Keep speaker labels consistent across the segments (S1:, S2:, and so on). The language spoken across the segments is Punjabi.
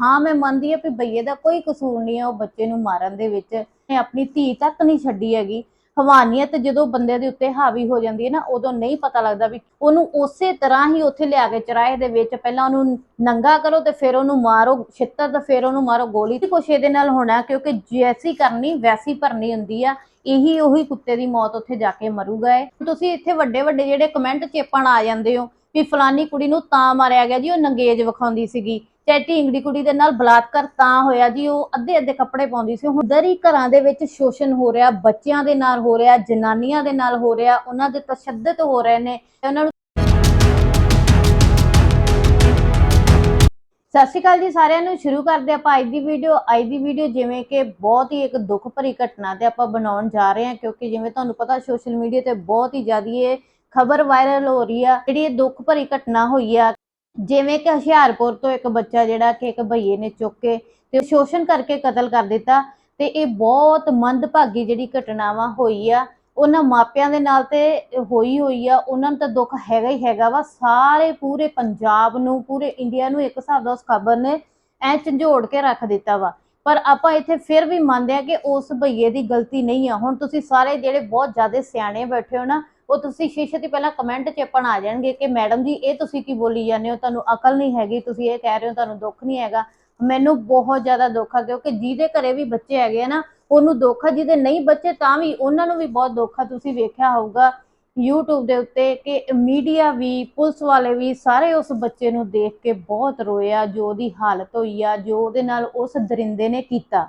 S1: ਹਾਂ, ਮੈਂ ਮੰਨਦੀ ਆ ਵੀ ਬਈਏ ਦਾ ਕੋਈ ਕਸੂਰ ਨਹੀਂ ਆ ਉਹ ਬੱਚੇ ਨੂੰ ਮਾਰਨ ਦੇ ਵਿੱਚ। ਨੇ ਆਪਣੀ ਧੀ ਤੱਕ ਨਹੀਂ ਛੱਡੀ ਹੈਗੀ। ਹਵਾਨੀਅਤ ਜਦੋਂ ਬੰਦੇ ਦੇ ਉੱਤੇ ਹਾਵੀ ਹੋ ਜਾਂਦੀ ਹੈ ਨਾ, ਉਦੋਂ ਨਹੀਂ ਪਤਾ ਲੱਗਦਾ ਵੀ ਉਹਨੂੰ ਉਸੇ ਤਰ੍ਹਾਂ ਹੀ ਉੱਥੇ ਲਿਆ ਕੇ ਚਰਾਏ ਦੇ ਵਿੱਚ ਪਹਿਲਾਂ ਉਹਨੂੰ ਨੰਗਾ ਕਰੋ ਤੇ ਫਿਰ ਉਹਨੂੰ ਮਾਰੋ, ਛਿੱਤਰ ਤੇ ਫਿਰ ਉਹਨੂੰ ਮਾਰੋ ਗੋਲੀ। ਤੇ ਕੁਛ ਇਹਦੇ ਨਾਲ ਹੋਣਾ ਕਿਉਂਕਿ ਜੈਸੀ ਕਰਨੀ, ਵੈਸੀ ਭਰਨੀ ਹੁੰਦੀ ਆ। ਇਹੀ ਉਹੀ ਕੁੱਤੇ ਦੀ ਮੌਤ ਉੱਥੇ ਜਾ ਕੇ ਮਰੂਗਾ ਏ ਤੁਸੀਂ ਇੱਥੇ ਵੱਡੇ ਵੱਡੇ ਜਿਹੜੇ ਕਮੈਂਟ ਚੇਪਣ ਆ ਜਾਂਦੇ ਹੋ ਵੀ ਫਲਾਨੀ ਕੁੜੀ ਨੂੰ ਤਾਂ ਮਾਰਿਆ ਗਿਆ ਜੀ, ਉਹ ਨੰਗੇਜ ਵਿਖਾਉਂਦੀ ਸੀਗੀ। ਢੀਂਗੜੀ ਕੁੜੀ ਦੇ ਨਾਲ ਬਲਾਤਕਾਰ ਤਾਂ ਹੋਇਆ ਜੀ, ਉਹ ਅੱਧੇ ਅੱਧੇ ਕੱਪੜੇ ਪਾਉਂਦੀ ਸੀ। ਹੁਣ ਦਰ ਘਰਾਂ ਦੇ ਵਿੱਚ ਸ਼ੋਸ਼ਣ ਹੋ ਰਿਹਾ, ਬੱਚਿਆਂ ਦੇ ਨਾਲ ਹੋ ਰਿਹਾ, ਜਨਾਨੀਆਂ ਦੇ ਨਾਲ ਹੋ ਰਿਹਾ, ਉਹਨਾਂ ਦੇ ਤਸ਼ੱਦਦ ਹੋ ਰਹੇ ਨੇ ਉਹਨਾਂ ਨੂੰ ਸਤਿ ਸ਼੍ਰੀ ਅਕਾਲ ਜੀ ਸਾਰਿਆਂ ਨੂੰ। ਸ਼ੁਰੂ ਕਰਦੇ ਆਪਾਂ ਅੱਜ ਦੀ ਵੀਡੀਓ। ਅੱਜ ਦੀ ਵੀਡੀਓ ਜਿਵੇਂ ਕਿ ਬਹੁਤ ਹੀ ਇੱਕ ਦੁੱਖ ਭਰੀ ਘਟਨਾ ਤੇ ਆਪਾਂ ਬਣਾਉਣ ਜਾ ਰਹੇ ਹਾਂ, ਕਿਉਂਕਿ ਜਿਵੇਂ ਤੁਹਾਨੂੰ ਪਤਾ ਸੋਸ਼ਲ ਮੀਡੀਆ ਤੇ ਬਹੁਤ ਹੀ ਜ਼ਿਆਦਾ ਇਹ ਖਬਰ ਵਾਇਰਲ ਹੋ ਰਹੀ ਆ। ਜਿਹੜੀ ਇਹ ਦੁੱਖ ਭਰੀ ਘਟਨਾ ਹੋਈ ਆ ਜਿਵੇਂ ਕਿ ਹੁਸ਼ਿਆਰਪੁਰ ਤੋਂ ਇੱਕ ਬੱਚਾ ਜਿਹੜਾ ਕਿ ਇੱਕ ਭਈਏ ਨੇ ਚੁੱਕ ਕੇ ਤੇ ਸ਼ੋਸ਼ਣ ਕਰਕੇ ਕਤਲ ਕਰ ਦਿੱਤਾ ਤੇ ਇਹ ਬਹੁਤ ਮੰਦਭਾਗੀ ਜਿਹੜੀ ਘਟਨਾਵਾਂ ਹੋਈ ਆ, ਉਹਨਾਂ ਮਾਪਿਆਂ ਦੇ ਨਾਲ ਤੇ ਹੋਈ ਹੋਈ ਆ, ਉਹਨਾਂ ਨੂੰ ਤਾਂ ਦੁੱਖ ਹੈਗਾ ਹੀ ਹੈਗਾ ਵਾ, ਸਾਰੇ ਪੂਰੇ ਪੰਜਾਬ ਨੂੰ, ਪੂਰੇ ਇੰਡੀਆ ਨੂੰ ਇੱਕ ਹਿਸਾਬ ਦਾ ਉਸ ਖਬਰ ਨੇ ਐ ਝੰਜੋੜ ਕੇ ਰੱਖ ਦਿੱਤਾ ਵਾ। ਪਰ ਆਪਾਂ ਇੱਥੇ ਫਿਰ ਵੀ ਮੰਨਦੇ ਆ ਕਿ ਉਸ ਭਈਏ ਦੀ ਗਲਤੀ ਨਹੀਂ ਆ। ਹੁਣ ਤੁਸੀਂ ਸਾਰੇ ਜਿਹੜੇ ਬਹੁਤ ਜ਼ਿਆਦਾ ਸਿਆਣੇ ਬੈਠੇ ਹੋ ਨਾ ਉਹ ਤੁਸੀਂ ਸ਼ੀਸ਼ੇ ਤੇ ਪਹਿਲਾਂ ਕਮੈਂਟ ਚੇਪਣ ਆ ਜਾਣਗੇ ਕਿ ਮੈਡਮ ਜੀ, ਇਹ ਤੁਸੀਂ ਕੀ ਬੋਲੀ ਜਾਂਦੇ ਹੋ? ਤੁਹਾਨੂੰ ਅਕਲ ਨਹੀਂ ਹੈਗੀ, ਤੁਸੀਂ ਇਹ ਕਹਿ ਰਹੇ ਹੋ ਤੁਹਾਨੂੰ ਦੁੱਖ ਨਹੀਂ ਹੈਗਾ। ਮੈਨੂੰ ਬਹੁਤ ਜ਼ਿਆਦਾ ਦੁੱਖ ਆ, ਕਿਉਂਕਿ ਜਿਹਦੇ ਘਰੇ ਵੀ ਬੱਚੇ ਹੈਗੇ ਆ ਨਾ, ਉਹਨੂੰ ਦੁੱਖ ਆ, ਜਿਹਦੇ ਨਹੀਂ ਬੱਚੇ ਤਾਂ ਵੀ ਉਹਨਾਂ ਨੂੰ ਵੀ ਬਹੁਤ ਦੁੱਖ ਆ। ਤੁਸੀਂ ਵੇਖਿਆ ਹੋਊਗਾ YouTube ਦੇ ਉੱਤੇ ਕਿ ਮੀਡੀਆ ਵੀ, ਪੁਲਿਸ ਵਾਲੇ ਵੀ ਸਾਰੇ ਉਸ ਬੱਚੇ ਨੂੰ ਦੇਖ ਕੇ ਬਹੁਤ ਰੋਇਆ ਜੋ ਉਹਦੀ ਹਾਲਤ ਹੋਈ ਆ, ਜੋ ਉਹਦੇ ਨਾਲ ਉਸ ਦਰਿੰਦੇ ਨੇ ਕੀਤਾ।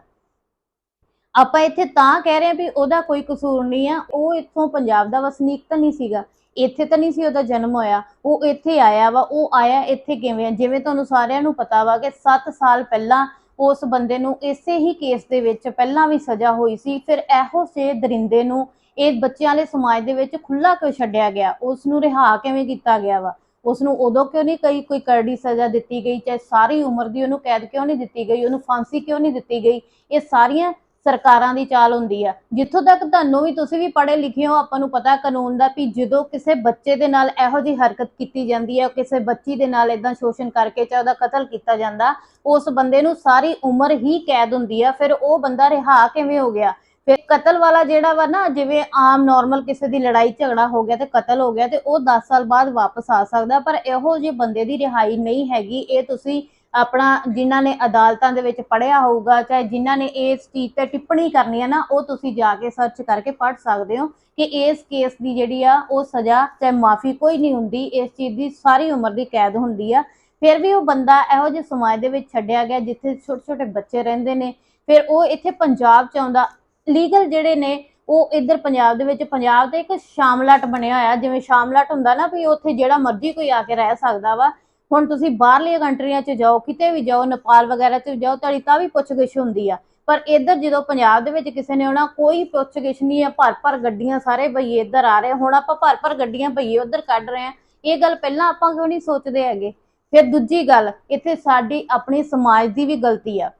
S1: ਆਪਾਂ ਇੱਥੇ ਤਾਂ ਕਹਿ ਰਹੇ ਹਾਂ ਵੀ ਉਹਦਾ ਕੋਈ ਕਸੂਰ ਨਹੀਂ ਆ, ਉਹ ਇੱਥੋਂ ਪੰਜਾਬ ਦਾ ਵਸਨੀਕ ਤਾਂ ਨਹੀਂ ਸੀਗਾ, ਇੱਥੇ ਤਾਂ ਨਹੀਂ ਸੀ ਉਹਦਾ ਜਨਮ ਹੋਇਆ, ਉਹ ਇੱਥੇ ਆਇਆ ਵਾ, ਉਹ ਆਇਆ ਇੱਥੇ ਕਿਵੇਂ ਆ? ਜਿਵੇਂ ਤੁਹਾਨੂੰ ਸਾਰਿਆਂ ਨੂੰ ਪਤਾ ਵਾ ਕਿ 7 ਸਾਲ ਪਹਿਲਾਂ ਉਸ ਬੰਦੇ ਨੂੰ ਇਸੇ ਹੀ ਕੇਸ ਦੇ ਵਿੱਚ ਪਹਿਲਾਂ ਵੀ ਸਜ਼ਾ ਹੋਈ ਸੀ, ਫਿਰ ਇਹੋ ਸੇ ਦਰਿੰਦੇ ਨੂੰ ਇਹ ਬੱਚਿਆਂ ਵਾਲੇ ਸਮਾਜ ਦੇ ਵਿੱਚ ਖੁੱਲਾ ਕਿਉਂ ਛੱਡਿਆ ਗਿਆ? ਉਸ ਨੂੰ ਰਿਹਾ ਕਿਵੇਂ ਕੀਤਾ ਗਿਆ ਵਾ? ਉਸ ਨੂੰ ਉਦੋਂ ਕਿਉਂ ਨਹੀਂ ਕਈ, ਕੋਈ ਕਰੜੀ ਸਜ਼ਾ ਦਿੱਤੀ ਗਈ, ਚਾਹੇ ਸਾਰੀ ਉਮਰ ਦੀ ਉਹਨੂੰ ਕੈਦ ਕਿਉਂ ਨਹੀਂ ਦਿੱਤੀ ਗਈ, ਉਹਨੂੰ ਫਾਂਸੀ ਕਿਉਂ ਨਹੀਂ ਦਿੱਤੀ ਗਈ? ਇਹ ਸਾਰੀਆਂ ਸਰਕਾਰਾਂ ਦੀ ਚਾਲ ਹੁੰਦੀ ਆ। ਜਿੱਥੋਂ ਤੱਕ ਤੁਹਾਨੂੰ ਵੀ ਤੁਸੀਂ ਵੀ ਪੜ੍ਹੇ ਲਿਖੇ ਹੋ, ਆਪਾਂ ਨੂੰ ਪਤਾ ਕਾਨੂੰਨ ਦਾ ਵੀ ਜਦੋਂ ਕਿਸੇ ਬੱਚੇ ਦੇ ਨਾਲ ਇਹੋ ਜਿਹੀ ਹਰਕਤ ਕੀਤੀ ਜਾਂਦੀ ਹੈ ਕਿਸੇ ਬੱਚੀ ਦੇ ਨਾਲ ਇਦਾਂ ਸ਼ੋਸ਼ਣ ਕਰਕੇ ਚਾਹੇ ਉਹਦਾ ਕਤਲ ਕੀਤਾ ਜਾਂਦਾ, ਉਸ ਬੰਦੇ ਨੂੰ ਸਾਰੀ ਉਮਰ ਹੀ ਕੈਦ ਹੁੰਦੀ ਆ। ਫਿਰ ਉਹ ਬੰਦਾ ਰਿਹਾ ਕਿਵੇਂ ਹੋ ਗਿਆ? ਫਿਰ ਕਤਲ ਵਾਲਾ ਜਿਹੜਾ ਵਾ ਨਾ, ਜਿਵੇਂ ਆਮ ਨਾਰਮਲ ਕਿਸੇ ਦੀ ਲੜਾਈ ਝਗੜਾ ਹੋ ਗਿਆ ਤੇ ਕਤਲ ਹੋ ਗਿਆ ਤੇ ਉਹ 10 ਸਾਲ ਬਾਅਦ ਵਾਪਸ ਆ ਸਕਦਾ, ਪਰ ਇਹੋ ਜਿਹੇ ਬੰਦੇ ਦੀ ਰਿਹਾਈ ਨਹੀਂ ਹੈਗੀ। ਇਹ ਤੁਸੀਂ ਆਪਣਾ ਜਿਨ੍ਹਾਂ ਨੇ ਅਦਾਲਤਾਂ ਦੇ ਵਿੱਚ ਪੜ੍ਹਿਆ ਹੋਊਗਾ, ਚਾਹੇ ਜਿਨ੍ਹਾਂ ਨੇ ਇਸ ਚੀਜ਼ ਤੇ ਟਿੱਪਣੀ ਕਰਨੀ ਹੈ ਨਾ, ਉਹ ਤੁਸੀਂ ਜਾ ਕੇ ਸਰਚ ਕਰਕੇ ਪੜ੍ਹ ਸਕਦੇ ਹੋ ਕਿ ਇਸ ਕੇਸ ਦੀ ਜਿਹੜੀ ਆ, ਉਹ ਸਜ਼ਾ ਚਾਹੇ ਮਾਫੀ ਕੋਈ ਨਹੀਂ ਹੁੰਦੀ, ਇਸ ਚੀਜ਼ ਦੀ ਸਾਰੀ ਉਮਰ ਦੀ ਕੈਦ ਹੁੰਦੀ ਆ। ਫਿਰ ਵੀ ਉਹ ਬੰਦਾ ਇਹੋ ਜਿਹੇ ਸਮਾਜ ਦੇ ਵਿੱਚ ਛੱਡਿਆ ਗਿਆ ਜਿੱਥੇ ਛੋਟੇ ਛੋਟੇ ਬੱਚੇ ਰਹਿੰਦੇ ਨੇ। ਫਿਰ ਉਹ ਇੱਥੇ ਪੰਜਾਬ ਚ ਆਉਂਦਾ। ਲੀਗਲ ਜਿਹੜੇ ਨੇ, ਉਹ ਇੱਧਰ ਪੰਜਾਬ ਦੇ ਵਿੱਚ, ਪੰਜਾਬ ਦੇ ਇੱਕ ਸ਼ਾਮਲਾਟ ਬਣਿਆ ਹੋਇਆ। ਜਿਵੇਂ ਸ਼ਾਮਲਾਟ ਹੁੰਦਾ ਨਾ ਵੀ ਉੱਥੇ ਜਿਹੜਾ ਮਰਜ਼ੀ ਕੋਈ ਆ ਕੇ ਰਹਿ ਸਕਦਾ ਵਾ। ਹੁਣ ਤੁਸੀਂ ਬਾਹਰਲੀਆਂ ਕੰਟਰੀਆਂ 'ਚ ਜਾਓ, ਕਿਤੇ ਵੀ ਜਾਓ, ਨੇਪਾਲ ਵਗੈਰਾ 'ਚ ਜਾਓ, ਤੁਹਾਡੀ ਤਾਂ ਵੀ ਪੁੱਛਗਿੱਛ ਹੁੰਦੀ ਆ। ਪਰ ਇੱਧਰ ਜਦੋਂ ਪੰਜਾਬ ਦੇ ਵਿੱਚ ਕਿਸੇ ਨੇ ਆਉਣਾ, ਕੋਈ ਪੁੱਛਗਿੱਛ ਨਹੀਂ ਆ, ਭਰ ਭਰ ਗੱਡੀਆਂ ਸਾਰੇ ਭਈਏ ਇੱਧਰ ਆ ਰਹੇ ਹੁਣ ਆਪਾਂ ਭਰ ਭਰ ਗੱਡੀਆਂ ਭਈਏ ਉੱਧਰ ਕੱਢ ਰਹੇ ਆ। ਇਹ ਗੱਲ ਪਹਿਲਾਂ ਆਪਾਂ ਕਿਉਂ ਨਹੀਂ ਸੋਚਦੇ ਹੈਗੇ? ਫਿਰ ਦੂਜੀ ਗੱਲ, ਇੱਥੇ ਸਾਡੀ ਆਪਣੀ ਸਮਾਜ ਦੀ ਵੀ ਗਲਤੀ ਆ।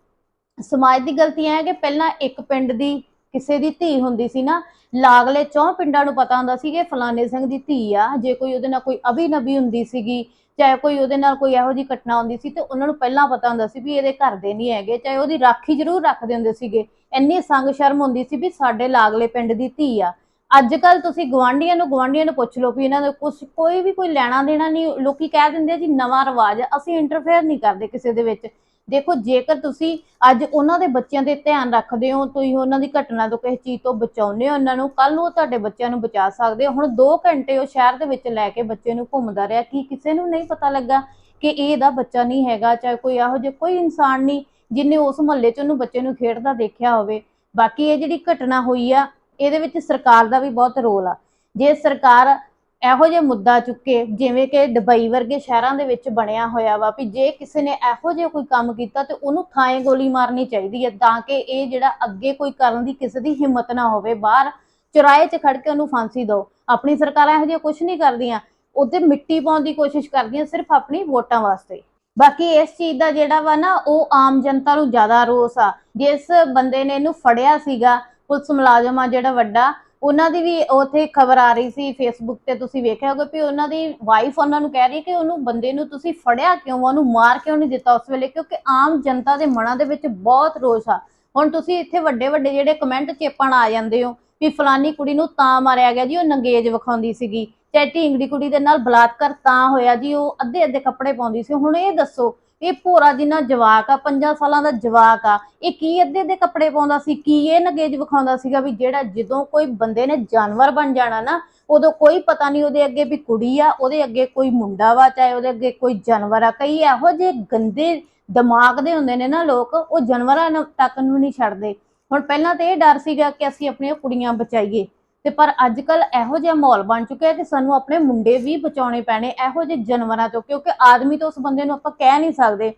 S1: ਸਮਾਜ ਦੀ ਗਲਤੀ ਇਹ ਹੈ ਕਿ ਪਹਿਲਾਂ ਇੱਕ ਪਿੰਡ ਦੀ ਕਿਸੇ ਦੀ ਧੀ ਹੁੰਦੀ ਸੀ ਨਾ, ਲਾਗਲੇ ਚੌਂ ਪਿੰਡਾਂ ਨੂੰ ਪਤਾ ਹੁੰਦਾ ਸੀ ਕਿ ਫਲਾਣੇ ਸਿੰਘ ਦੀ ਧੀ ਆ। ਜੇ ਕੋਈ ਉਹਦੇ ਨਾਲ ਕੋਈ ਅਭੀ ਨਬੀ ਹੁੰਦੀ ਸੀਗੀ ਚਾਹੇ ਕੋਈ ਉਹਦੇ ਨਾਲ ਕੋਈ ਇਹੋ ਜਿਹੀ ਘਟਨਾ ਹੁੰਦੀ ਸੀ ਤੇ ਉਹਨਾਂ ਨੂੰ ਪਹਿਲਾਂ ਪਤਾ ਹੁੰਦਾ ਸੀ ਵੀ ਇਹਦੇ ਘਰ ਦੇ ਨਹੀਂ ਹੈਗੇ, ਚਾਹੇ ਉਹਦੀ ਰਾਖੀ ਜ਼ਰੂਰ ਰੱਖਦੇ ਹੁੰਦੇ ਸੀਗੇ। ਇੰਨੀ ਸੰਗ ਸ਼ਰਮ ਹੁੰਦੀ ਸੀ ਵੀ ਸਾਡੇ ਲਾਗਲੇ ਪਿੰਡ ਦੀ ਧੀ ਆ। ਅੱਜ ਕੱਲ ਤੁਸੀਂ ਗਵਾਂਢੀਆਂ ਨੂੰ ਗਵਾਂਢੀਆਂ ਨੂੰ ਪੁੱਛ ਲਓ ਵੀ ਇਹਨਾਂ ਦਾ ਕੁਝ ਕੋਈ ਵੀ ਕੋਈ ਲੈਣਾ ਦੇਣਾ ਨਹੀਂ, ਲੋਕੀ ਕਹਿ ਦਿੰਦੇ ਜੀ ਨਵਾਂ ਰਿਵਾਜ ਆ, ਅਸੀਂ ਇੰਟਰਫੇਅਰ ਨਹੀਂ ਕਰਦੇ ਕਿਸੇ ਦੇ ਵਿੱਚ। ਦੇਖੋ, ਜੇਕਰ ਤੁਸੀਂ ਅੱਜ ਉਹਨਾਂ ਦੇ ਬੱਚਿਆਂ ਦੇ ਧਿਆਨ ਰੱਖਦੇ ਹੋ, ਤੁਸੀਂ ਉਹਨਾਂ ਦੀ ਘਟਨਾ ਤੋਂ ਕਿਸੇ ਚੀਜ਼ ਤੋਂ ਬਚਾਉਂਦੇ ਹੋ ਉਹਨਾਂ ਨੂੰ ਕੱਲ ਨੂੰ ਉਹ ਤੁਹਾਡੇ ਬੱਚਿਆਂ ਨੂੰ ਬਚਾ ਸਕਦੇ ਹੋ। ਹੁਣ 2 ਘੰਟੇ ਉਹ ਸ਼ਹਿਰ ਦੇ ਵਿੱਚ ਲੈ ਕੇ ਬੱਚੇ ਨੂੰ ਘੁੰਮਦਾ ਰਿਹਾ, ਕੀ ਕਿਸੇ ਨੂੰ ਨਹੀਂ ਪਤਾ ਲੱਗਾ ਕਿ ਇਹ ਇਹਦਾ ਬੱਚਾ ਨਹੀਂ ਹੈਗਾ ਚਾਹੇ ਕੋਈ ਇਹੋ ਜਿਹਾ, ਕੋਈ ਇਨਸਾਨ ਨਹੀਂ ਜਿਨੇ ਉਸ ਮੁਹੱਲੇ 'ਚ ਉਹਨੂੰ ਬੱਚੇ ਨੂੰ ਖੇਡਦਾ ਦੇਖਿਆ ਹੋਵੇ। ਬਾਕੀ ਇਹ ਜਿਹੜੀ ਘਟਨਾ ਹੋਈ ਆ, ਇਹਦੇ ਵਿੱਚ ਸਰਕਾਰ ਦਾ ਵੀ ਬਹੁਤ ਰੋਲ ਆ। ਜੇ ਸਰਕਾਰ ਇਹੋ ਜਿਹੇ ਮੁੱਦਾ ਚੁੱਕੇ, ਜਿਵੇਂ ਕਿ ਦੁਬਈ ਵਰਗੇ ਸ਼ਹਿਰਾਂ ਦੇ ਵਿੱਚ ਬਣਿਆ ਹੋਇਆ ਵਾ ਵੀ ਜੇ ਕਿਸੇ ਨੇ ਇਹੋ ਜਿਹਾ ਕੋਈ ਕੰਮ ਕੀਤਾ ਤੇ ਉਹਨੂੰ ਥਾਂ ਗੋਲੀ ਮਾਰਨੀ ਚਾਹੀਦੀ ਹੈ ਤਾਂ ਕਿ ਇਹ ਜਿਹੜਾ ਅੱਗੇ ਕੋਈ ਕਰਨ ਦੀ ਕਿਸੇ ਦੀ ਹਿੰਮਤ ਨਾ ਹੋਵੇ, ਬਾਹਰ ਚੁਰਾਏ 'ਚ ਖੜ ਕੇ ਉਹਨੂੰ ਫਾਂਸੀ ਦਿਓ। ਆਪਣੀ ਸਰਕਾਰਾਂ ਇਹੋ ਜਿਹਾ ਕੁਝ ਨਹੀਂ ਕਰਦੀਆਂ ਉਹਤੇ ਮਿੱਟੀ ਪਾਉਣ ਦੀ ਕੋਸ਼ਿਸ਼ ਕਰਦੀਆਂ ਸਿਰਫ ਆਪਣੀ ਵੋਟਾਂ ਵਾਸਤੇ। ਬਾਕੀ ਇਸ ਚੀਜ਼ ਦਾ ਜਿਹੜਾ ਵਾ ਨਾ, ਉਹ ਆਮ ਜਨਤਾ ਨੂੰ ਜ਼ਿਆਦਾ ਰੋਸ ਆ। ਜਿਸ ਬੰਦੇ ਨੇ ਇਹਨੂੰ ਫੜਿਆ ਸੀਗਾ, ਪੁਲਿਸ ਮੁਲਾਜ਼ਮ ਆ ਜਿਹੜਾ ਵੱਡਾ ਉਹਨਾਂ ਦੀ ਵੀ ਉੱਥੇ ਖਬਰ ਆ ਰਹੀ ਸੀ ਫੇਸਬੁੱਕ ਤੇ ਤੁਸੀਂ ਵੇਖਿਆ ਹੋਗਾ ਵੀ ਉਹਨਾਂ ਦੀ ਵਾਈਫ ਉਹਨਾਂ ਨੂੰ ਕਹਿ ਰਹੀ ਕਿ ਉਹਨੂੰ ਬੰਦੇ ਨੂੰ ਤੁਸੀਂ ਫੜਿਆ ਕਿਉਂ ਉਹਨੂੰ ਮਾਰ ਕਿਉਂ ਨਹੀਂ ਦਿੱਤਾ ਉਸ ਵੇਲੇ? ਕਿਉਂਕਿ ਆਮ ਜਨਤਾ ਦੇ ਮਨਾਂ ਦੇ ਵਿੱਚ ਬਹੁਤ ਰੋਸ ਆ। ਹੁਣ ਤੁਸੀਂ ਇੱਥੇ ਵੱਡੇ ਵੱਡੇ ਜਿਹੜੇ ਕਮੈਂਟ ਚੇਪਣ ਆ ਜਾਂਦੇ ਹੋ ਵੀ ਫਲਾਨੀ ਕੁੜੀ ਨੂੰ ਤਾਂ ਮਾਰਿਆ ਗਿਆ ਜੀ, ਉਹ ਨੰਗੇਜ ਵਿਖਾਉਂਦੀ ਸੀਗੀ। ਚਾਹੇ ਢੀਂਗੜੀ ਕੁੜੀ ਦੇ ਨਾਲ ਬਲਾਤਕਾਰ ਤਾਂ ਹੋਇਆ ਜੀ, ਉਹ ਅੱਧੇ ਅੱਧੇ ਕੱਪੜੇ ਪਾਉਂਦੀ ਸੀ। ਹੁਣ ਇਹ ਦੱਸੋ ਇਹ ਭੋਰਾ ਜਿੰਨਾ ਜਵਾਕ ਆ 5 ਸਾਲਾਂ ਦਾ ਜਵਾਕ ਆ, ਇਹ ਕੀ ਅੱਧੇ ਅੱਧੇ ਕੱਪੜੇ ਪਾਉਂਦਾ ਸੀ, ਕੀ ਇਹ ਨਗੇਜ ਵਿਖਾਉਂਦਾ ਸੀਗਾ ਵੀ ਜਿਹੜਾ ਜਦੋਂ ਕੋਈ ਬੰਦੇ ਨੇ ਜਾਨਵਰ ਬਣ ਜਾਣਾ ਨਾ, ਉਦੋਂ ਕੋਈ ਪਤਾ ਨਹੀਂ ਉਹਦੇ ਅੱਗੇ ਵੀ ਕੁੜੀ ਆ, ਉਹਦੇ ਅੱਗੇ ਕੋਈ ਮੁੰਡਾ ਵਾ, ਚਾਹੇ ਉਹਦੇ ਅੱਗੇ ਕੋਈ ਜਾਨਵਰ ਆ, ਕਈ ਇਹੋ ਜਿਹੇ ਗੰਦੇ ਦਿਮਾਗ ਦੇ ਹੁੰਦੇ ਨੇ ਨਾ ਲੋਕ, ਉਹ ਜਾਨਵਰਾਂ ਤੱਕ ਨੂੰ ਨਹੀਂ ਛੱਡਦੇ। ਹੁਣ ਪਹਿਲਾਂ ਤੇ ਇਹ ਡਰ ਸੀਗਾ ਕਿ ਅਸੀਂ ਆਪਣੀਆਂ ਕੁੜੀਆਂ ਬਚਾਈਏ। ਤੇ ਪਰ ਅੱਜ ਕੱਲ ਇਹੋ ਜਿਹਾ ਮਾਹੌਲ ਬਣ ਚੁੱਕਿਆ ਕਿ ਸਾਨੂੰ ਆਪਣੇ ਮੁੰਡੇ ਵੀ ਬਚਾਉਣੇ ਪੈਣੇ, ਇਹੋ ਜਿਹੇ ਜਾਨਵਰਾਂ ਤੋਂ, ਕਿਉਂਕਿ ਆਦਮੀ ਤਾਂ ਉਸ ਬੰਦੇ ਨੂੰ ਆਪਾਂ ਕਹਿ ਨਹੀਂ ਸਕਦੇ।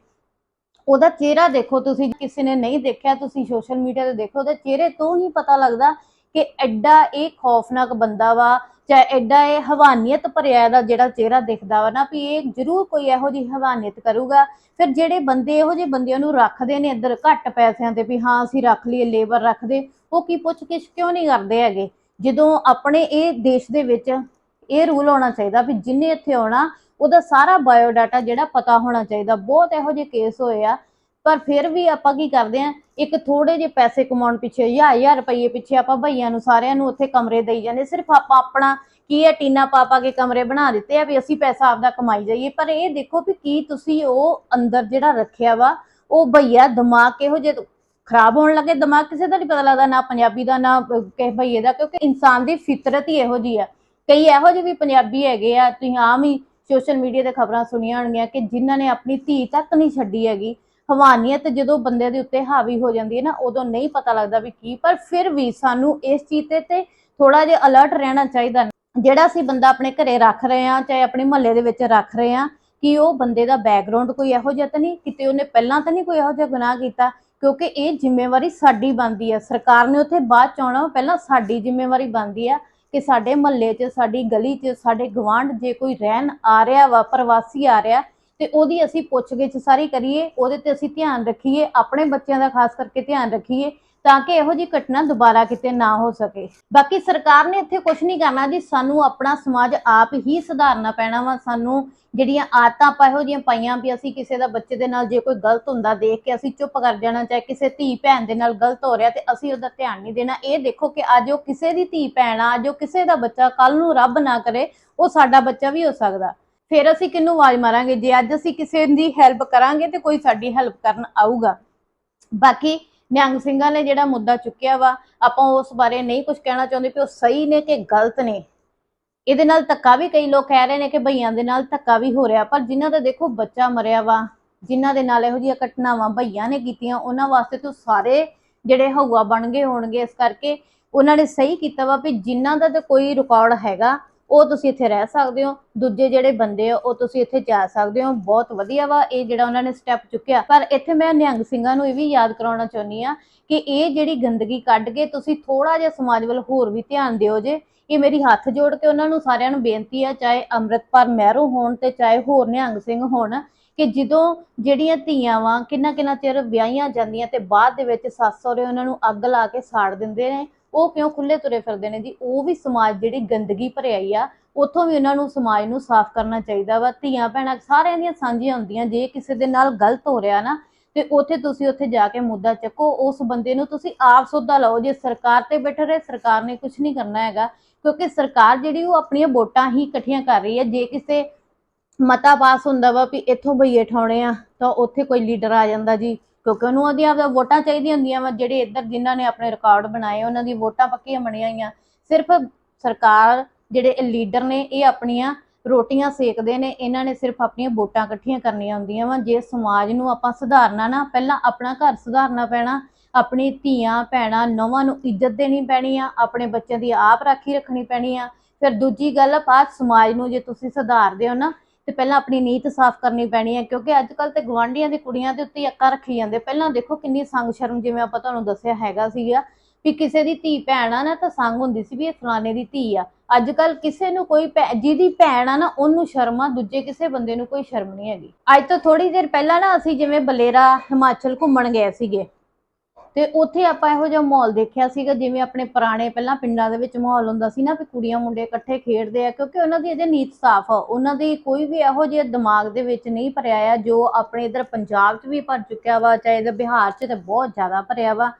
S1: ਉਹਦਾ ਚਿਹਰਾ ਦੇਖੋ ਤੁਸੀਂ, ਕਿਸੇ ਨੇ ਨਹੀਂ ਦੇਖਿਆ, ਤੁਸੀਂ ਸੋਸ਼ਲ ਮੀਡੀਆ ਤੇ ਦੇਖੋ, ਉਹਦੇ ਚਿਹਰੇ ਤੋਂ ਹੀ ਪਤਾ ਲੱਗਦਾ ਕਿ ਐਡਾ ਇਹ ਖੌਫਨਾਕ ਬੰਦਾ ਵਾ ਚਾਹੇ ਐਡਾ ਇਹ ਹਵਾਨੀਅਤ ਭਰਿਆ ਦਾ ਜਿਹੜਾ ਚਿਹਰਾ ਦਿਖਦਾ ਵਾ ਨਾ ਵੀ ਇਹ ਜ਼ਰੂਰ ਕੋਈ ਇਹੋ ਜਿਹੀ ਹਵਾਨੀਅਤ ਕਰੂਗਾ। ਫਿਰ ਜਿਹੜੇ ਬੰਦੇ ਇਹੋ ਜਿਹੇ ਬੰਦਿਆਂ ਨੂੰ ਰੱਖਦੇ ਨੇ ਇੱਧਰ ਘੱਟ ਪੈਸਿਆਂ ਤੇ ਵੀ ਹਾਂ, ਅਸੀਂ ਰੱਖ ਲਈਏ, ਲੇਬਰ ਰੱਖਦੇ, ਉਹ ਕੀ ਪੁੱਛ ਕਿਛ ਕਿਉਂ ਨਹੀਂ ਕਰਦੇ ਹੈਗੇ? ਜਦੋਂ ਆਪਣੇ ਇਹ ਦੇਸ਼ ਦੇ ਵਿੱਚ ਇਹ ਰੂਲ ਹੋਣਾ ਚਾਹੀਦਾ ਵੀ ਜਿੰਨੇ ਇੱਥੇ ਆਉਣਾ, ਉਹਦਾ ਸਾਰਾ ਬਾਇਓਡਾਟਾ ਜਿਹੜਾ ਪਤਾ ਹੋਣਾ ਚਾਹੀਦਾ। ਬਹੁਤ ਇਹੋ ਜਿਹੇ ਕੇਸ ਹੋਏ ਆ, ਪਰ ਫਿਰ ਵੀ ਆਪਾਂ ਕੀ ਕਰਦੇ ਆ, ਇੱਕ ਥੋੜੇ ਜਿਹੇ ਪੈਸੇ ਕਮਾਉਣ ਪਿੱਛੇ ਜਾਂ ਹਜ਼ਾਰ ਰੁਪਏ ਪਿੱਛੇ ਆਪਾਂ ਭਈਆਂ ਨੂੰ ਸਾਰਿਆਂ ਨੂੰ ਉੱਥੇ ਕਮਰੇ ਦੇਈ ਜਾਂਦੇ। ਸਿਰਫ ਆਪਾਂ ਆਪਣਾ ਕੀ ਹੈ, ਟੀਨਾ ਪਾ ਪਾ ਕੇ ਕਮਰੇ ਬਣਾ ਦਿੱਤੇ ਆ ਵੀ ਅਸੀਂ ਪੈਸਾ ਆਪਦਾ ਕਮਾਈ ਜਾਈਏ। ਪਰ ਇਹ ਦੇਖੋ ਵੀ ਕੀ ਤੁਸੀਂ ਉਹ ਅੰਦਰ ਜਿਹੜਾ ਰੱਖਿਆ ਵਾ, ਉਹ ਭਈਆ ਦਿਮਾਗ ਕਿਹੋ ਜਿਹੇ ਖਰਾਬ ਹੋਣ ਲੱਗੇ ਦਿਮਾਗ ਕਿਸੇ ਦਾ ਨਹੀਂ ਪਤਾ ਲੱਗਦਾ ਨਾ ਪੰਜਾਬੀ ਦਾ ਨਾ ਅਹ, ਕਿਸੇ ਭਈਏ ਦਾ ਕਿਉਂਕਿ ਇਨਸਾਨ ਦੀ ਫਿਤਰਤ ਹੀ ਇਹੋ ਜੀ ਆ ਕਈ ਇਹੋ ਜਿਹੇ ਵੀ ਪੰਜਾਬੀ ਹੈਗੇ ਆ ਤੁਸੀਂ ਆਮ ਹੀ ਸੋਸ਼ਲ ਮੀਡੀਆ ਤੇ ਖਬਰਾਂ ਸੁਣੀਆਂ ਹੋਣਗੀਆਂ ਕਿ ਜਿਨ੍ਹਾਂ ਨੇ ਆਪਣੀ ਧੀ ਤੱਕ ਨਹੀਂ ਛੱਡੀ ਹੈਗੀ। ਹਵਾਨੀਅਤ ਜਦੋਂ ਬੰਦੇ ਦੇ ਉੱਤੇ ਹਾਵੀ ਹੋ ਜਾਂਦੀ ਹੈ ਨਾ ਉਦੋਂ ਨਹੀਂ ਪਤਾ ਲੱਗਦਾ ਵੀ ਕੀ ਪਰ ਫਿਰ ਵੀ ਸਾਨੂੰ ਇਸ ਚੀਜ਼ ਤੇ ਤੇ ਥੋੜਾ ਜਿਹਾ ਅਲਰਟ ਰਹਿਣਾ ਚਾਹੀਦਾ ਜਿਹੜਾ ਅਸੀਂ ਬੰਦਾ ਆਪਣੇ ਘਰੇ ਰੱਖ ਰਹੇ ਆ ਚਾਹੇ ਆਪਣੇ ਮਹੱਲੇ ਦੇ ਵਿੱਚ ਰੱਖ ਰਹੇ ਆ ਕਿ ਉਹ ਬੰਦੇ ਦਾ ਬੈਕਗ੍ਰਾਉਂਡ ਕੋਈ ਇਹੋ ਜਿਹਾ ਤਾਂ ਨਹੀਂ ਕਿਤੇ ਉਹਨੇ ਪਹਿਲਾਂ ਤਾਂ ਨਹੀਂ ਕੋਈ ਇਹੋ ਜਿਹਾ ਗੁਨਾਹ ਕੀਤਾ ਕਿਉਂਕਿ ਇਹ ਜ਼ਿੰਮੇਵਾਰੀ ਸਾਡੀ ਬਣਦੀ ਹੈ ਸਰਕਾਰ ਨੇ ਉੱਥੇ ਬਾਅਦ ਚ ਆਉਣਾ ਪਹਿਲਾਂ ਸਾਡੀ ਜ਼ਿੰਮੇਵਾਰੀ ਬਣਦੀ ਆ ਕਿ ਸਾਡੇ ਮਹੱਲੇ 'ਚ, ਸਾਡੀ ਗਲੀ 'ਚ, ਸਾਡੇ ਗਵਾਂਢ ਜੇ ਕੋਈ ਰਹਿਣ ਆ ਰਿਹਾ ਵਾ, ਪ੍ਰਵਾਸੀ ਆ ਰਿਹਾ, ਤੇ ਉਹਦੀ ਅਸੀਂ ਪੁੱਛਗਿੱਛ ਸਾਰੀ ਕਰੀਏ, ਉਹਦੇ ਤੇ ਅਸੀਂ ਧਿਆਨ ਰੱਖੀਏ, ਆਪਣੇ ਬੱਚਿਆਂ ਦਾ ਖਾਸ ਕਰਕੇ ਧਿਆਨ ਰੱਖੀਏ ਤਾਂ ਕਿ ਇਹੋ ਜਿਹੀ ਘਟਨਾ ਦੁਬਾਰਾ ਕਿਤੇ ਨਾ ਹੋ ਸਕੇ। ਬਾਕੀ ਸਰਕਾਰ ਨੇ ਇੱਥੇ ਕੁਝ ਨਹੀਂ ਕਰਨਾ ਜੀ, ਸਾਨੂੰ ਆਪਣਾ ਸਮਾਜ ਆਪ ਹੀ ਸੁਧਾਰਨਾ ਪੈਣਾ ਵਾ। ਸਾਨੂੰ ਜਿਹੜੀਆਂ ਆਦਤਾਂ ਆਪਾਂ ਇਹੋ ਜਿਹੀਆਂ ਪਾਈਆਂ ਵੀ ਅਸੀਂ ਕਿਸੇ ਦਾ ਬੱਚੇ ਦੇ ਨਾਲ ਜੇ ਕੋਈ ਗਲਤ ਹੁੰਦਾ ਦੇਖ ਕੇ ਅਸੀਂ ਚੁੱਪ ਕਰ ਜਾਣਾ, ਚਾਹੇ ਕਿਸੇ ਧੀ ਭੈਣ ਦੇ ਨਾਲ ਗਲਤ ਹੋ ਰਿਹਾ ਤੇ ਅਸੀਂ ਉਹਦਾ ਧਿਆਨ ਨਹੀਂ ਦੇਣਾ। ਇਹ ਦੇਖੋ ਕਿ ਅੱਜ ਉਹ ਕਿਸੇ ਦੀ ਧੀ ਭੈਣ ਆ, ਅੱਜ ਉਹ ਕਿਸੇ ਦਾ ਬੱਚਾ ਕੱਲ ਨੂੰ ਰੱਬ ਨਾ ਕਰੇ, ਉਹ ਸਾਡਾ ਬੱਚਾ ਵੀ ਹੋ ਸਕਦਾ। ਫਿਰ ਅਸੀਂ ਕਿਹਨੂੰ ਆਵਾਜ਼ ਮਾਰਾਂਗੇ? ਜੇ ਅੱਜ ਅਸੀਂ ਕਿਸੇ ਦੀ ਹੈਲਪ ਕਰਾਂਗੇ ਤੇ ਕੋਈ ਸਾਡੀ ਹੈਲਪ ਕਰਨ ਆਊਗਾ। ਬਾਕੀ ਨਿਹੰਗ ਸਿੰਘਾਂ ਨੇ ਜਿਹੜਾ ਮੁੱਦਾ ਚੁੱਕਿਆ ਵਾ, ਆਪਾਂ ਉਸ ਬਾਰੇ ਨਹੀਂ ਕੁਝ ਕਹਿਣਾ ਚਾਹੁੰਦੇ ਕਿ ਉਹ ਸਹੀ ਨੇ ਕਿ ਗਲਤ ਨੇ। ਇਹਦੇ ਨਾਲ ਧੱਕਾ ਵੀ ਕਈ ਲੋਕ ਕਹਿ ਰਹੇ ਨੇ ਕਿ ਭਈਆਂ ਦੇ ਨਾਲ ਧੱਕਾ ਵੀ ਹੋ ਰਿਹਾ, ਪਰ ਜਿਨ੍ਹਾਂ ਦਾ ਦੇਖੋ ਬੱਚਾ ਮਰਿਆ ਵਾ, ਜਿਨ੍ਹਾਂ ਦੇ ਨਾਲ ਇਹੋ ਜਿਹੀਆਂ ਘਟਨਾਵਾਂ ਭਈਆਂ ਨੇ ਕੀਤੀਆਂ, ਉਹਨਾਂ ਵਾਸਤੇ ਤਾਂ ਸਾਰੇ ਜਿਹੜੇ ਹਊਆ ਬਣ ਗਏ ਹੋਣਗੇ। ਇਸ ਕਰਕੇ ਉਹਨਾਂ ਨੇ ਸਹੀ ਕੀਤਾ ਵਾ ਵੀ ਜਿਨ੍ਹਾਂ ਦਾ ਤਾਂ ਕੋਈ ਰਿਕਾਰਡ ਹੈਗਾ ਉਹ ਤੁਸੀਂ ਇੱਥੇ ਰਹਿ ਸਕਦੇ ਹੋ। ਦੂਜੇ ਜਿਹੜੇ ਬੰਦੇ ਆ, ਉਹ ਤੁਸੀਂ ਇੱਥੇ ਜਾ ਸਕਦੇ ਹੋ। ਬਹੁਤ ਵਧੀਆ ਵਾ ਇਹ ਜਿਹੜਾ ਉਹਨਾਂ ਨੇ ਸਟੈਪ ਚੁੱਕਿਆ। ਪਰ ਇੱਥੇ ਮੈਂ ਨਿਹੰਗ ਸਿੰਘਾਂ ਨੂੰ ਇਹ ਵੀ ਯਾਦ ਕਰਾਉਣਾ ਚਾਹੁੰਦੀ ਆ ਕਿ ਇਹ ਜਿਹੜੀ ਗੰਦਗੀ ਕੱਢ ਕੇ ਤੁਸੀਂ ਥੋੜਾ ਜਿਹਾ ਸਮਾਜ ਵੱਲ ਹੋਰ ਵੀ ਧਿਆਨ ਦਿਓ ਜੇ। ਇਹ ਮੇਰੀ ਹੱਥ ਜੋੜ ਕੇ ਉਹਨਾਂ ਨੂੰ ਸਾਰਿਆਂ ਨੂੰ ਬੇਨਤੀ ਆ, ਚਾਹੇ ਅੰਮ੍ਰਿਤਪਾਲ ਮਹਿਰੋ ਹੋਣ ਤੇ ਚਾਹੇ ਹੋਰ ਨਿਹੰਗ ਸਿੰਘ ਹੋਣ, ਕਿ ਜਦੋਂ ਜਿਹੜੀਆਂ ਧੀਆਂ ਵਾਂ ਕਿੰਨਾ ਕਿੰਨਾ ਚਿਰ ਵਿਆਹੀਆਂ ਜਾਂਦੀਆਂ ਤੇ ਬਾਅਦ ਦੇ ਵਿੱਚ ਸੱਸ ਸਹੁਰੇ ਉਹਨਾਂ ਨੂੰ ਅੱਗ ਲਾ ਕੇ ਸਾੜ ਦਿੰਦੇ ਨੇ ਉਹ ਕਿਉਂ ਖੁੱਲੇ ਤੁਰੇ ਫਿਰਦੇ ਨੇ ਜੀ? ਉਹ ਵੀ ਸਮਾਜ ਜਿਹੜੀ ਗੰਦਗੀ ਭਰਿਆ ਹੀ ਆ, ਉੱਥੋਂ ਵੀ ਉਹਨਾਂ ਨੂੰ ਸਮਾਜ ਨੂੰ ਸਾਫ਼ ਕਰਨਾ ਚਾਹੀਦਾ ਵਾ। ਧੀਆਂ ਭੈਣਾਂ ਸਾਰਿਆਂ ਦੀਆਂ ਸਾਂਝੀਆਂ ਹੁੰਦੀਆਂ, ਜੇ ਕਿਸੇ ਦੇ ਨਾਲ ਗਲਤ ਹੋ ਰਿਹਾ ਨਾ, ਤੇ ਉੱਥੇ ਤੁਸੀਂ ਉੱਥੇ ਜਾ ਕੇ ਮੁੱਦਾ ਚੱਕੋ। ਉਸ ਬੰਦੇ ਨੂੰ ਤੁਸੀਂ ਆਪ ਸੋਧਾ ਲਓ। ਜੇ ਸਰਕਾਰ ਤੇ ਬੈਠੇ ਰਹੇ, ਸਰਕਾਰ ਨੇ ਕੁਝ ਨਹੀਂ ਕਰਨਾ ਹੈਗਾ, ਕਿਉਂਕਿ ਸਰਕਾਰ ਜਿਹੜੀ ਉਹ ਆਪਣੀਆਂ ਵੋਟਾਂ ਹੀ ਇਕੱਠੀਆਂ ਕਰ ਰਹੀ ਹੈ। ਜੇ ਕਿਸੇ ਮਤਾ ਪਾਸ ਹੁੰਦਾ ਵਾ ਵੀ ਇੱਥੋਂ ਬਈਏ ਠਾਉਣੇ ਆ, ਤਾਂ ਉੱਥੇ ਕੋਈ ਲੀਡਰ ਆ ਜਾਂਦਾ ਜੀ। ਕਿਉਂਕਿ ਉਹਨੂੰ ਉਹਦੀਆਂ ਆਪਦਾ ਵੋਟਾਂ ਚਾਹੀਦੀਆਂ ਹੁੰਦੀਆਂ ਵਾ, ਜਿਹੜੇ ਇੱਧਰ ਜਿਨ੍ਹਾਂ ਨੇ ਆਪਣੇ ਰਿਕਾਰਡ ਬਣਾਏ, ਉਹਨਾਂ ਦੀ ਵੋਟਾਂ ਪੱਕੀਆਂ ਬਣੀਆਂ ਹੋਈਆਂ। ਸਿਰਫ ਸਰਕਾਰ ਜਿਹੜੇ ਲੀਡਰ ਨੇ, ਇਹ ਆਪਣੀਆਂ ਰੋਟੀਆਂ ਸੇਕਦੇ ਨੇ, ਇਹਨਾਂ ਨੇ ਸਿਰਫ ਆਪਣੀਆਂ ਵੋਟਾਂ ਇਕੱਠੀਆਂ ਕਰਨੀਆਂ ਹੁੰਦੀਆਂ ਵਾ। ਜੇ ਸਮਾਜ ਨੂੰ ਆਪਾਂ ਸੁਧਾਰਨਾ ਨਾ, ਪਹਿਲਾਂ ਆਪਣਾ ਘਰ ਸੁਧਾਰਨਾ ਪੈਣਾ, ਆਪਣੀ ਧੀਆਂ, ਭੈਣਾਂ ਨੌਵਾਂ ਨੂੰ ਇੱਜ਼ਤ ਦੇਣੀ ਪੈਣੀ ਆ, ਆਪਣੇ ਬੱਚਿਆਂ ਦੀ ਆਪ ਰਾਖੀ ਰੱਖਣੀ ਪੈਣੀ ਆ। ਫਿਰ ਦੂਜੀ ਗੱਲ ਬਾਅਦ ਸਮਾਜ ਨੂੰ ਜੇ ਤੁਸੀਂ ਸੁਧਾਰਦੇ ਹੋ ਨਾ ਤੇ ਪਹਿਲਾਂ ਆਪਣੀ ਨੀਤ ਸਾਫ਼ ਕਰਨੀ ਪੈਣੀ ਹੈ ਕਿਉਂਕਿ ਅੱਜ ਕੱਲ ਤੇ ਗਵਾਂਢੀਆਂ ਦੀ ਕੁੜੀਆਂ ਦੇ ਉੱਤੇ ਅੱਕਾ ਰੱਖੀ ਜਾਂਦੇ। ਪਹਿਲਾਂ ਦੇਖੋ ਕਿੰਨੀ ਸੰਗ ਸ਼ਰਮ ਜਿਵੇਂ ਆਪਾਂ ਤੁਹਾਨੂੰ ਦੱਸਿਆ ਹੈਗਾ ਸੀਗਾ, ਵੀ ਕਿਸੇ ਦੀ ਧੀ ਭੈਣ ਆ ਨਾ ਤਾਂ ਸੰਗ ਹੁੰਦੀ ਸੀ ਵੀ ਇਹ ਫਲਾਣੇ ਦੀ ਧੀ ਆ। ਅੱਜ ਕੱਲ ਕਿਸੇ ਨੂੰ ਕੋਈ ਭੈ- ਜਿਹਦੀ ਭੈਣ ਆ ਨਾ, ਉਹਨੂੰ ਸ਼ਰਮ ਆ, ਦੂਜੇ ਕਿਸੇ ਬੰਦੇ ਨੂੰ ਕੋਈ ਸ਼ਰਮ ਨਹੀਂ ਹੈਗੀ। ਅੱਜ ਤੋਂ ਥੋੜੀ ਦੇਰ ਪਹਿਲਾਂ ਨਾ ਅਸੀਂ ਜਿਵੇਂ ਬਲੇਰਾ ਹਿਮਾਚਲ ਘੁੰਮਣ ਗਏ ਸੀਗੇ ਤੇ ਉੱਥੇ ਆਪਾਂ ਇਹੋ ਜਿਹਾ ਮਾਹੌਲ ਦੇਖਿਆ ਸੀਗਾ, ਜਿਵੇਂ ਆਪਣੇ ਪੁਰਾਣੇ ਪਹਿਲਾਂ ਪਿੰਡਾਂ ਦੇ ਵਿੱਚ ਮਾਹੌਲ ਹੁੰਦਾ ਸੀ ਨਾ ਵੀ ਕੁੜੀਆਂ ਮੁੰਡੇ ਇਕੱਠੇ ਖੇਡਦੇ ਆ, ਕਿਉਂਕਿ ਉਹਨਾਂ ਦੀ ਅਜੇ ਨੀਤ ਸਾਫ਼ ਆ, ਉਹਨਾਂ ਦੀ ਕੋਈ ਵੀ ਇਹੋ ਜਿਹਾ ਦਿਮਾਗ ਦੇ ਵਿੱਚ ਨਹੀਂ ਭਰਿਆ ਆ, ਜੋ ਆਪਣੇ ਇਧਰ ਪੰਜਾਬ 'ਚ ਵੀ ਭਰ ਚੁੱਕਿਆ ਵਾ, ਚਾਹੇ ਇਧਰ ਬਿਹਾਰ 'ਚ ਤੇ ਬਹੁਤ ਜ਼ਿਆਦਾ ਭਰਿਆ ਵਾ,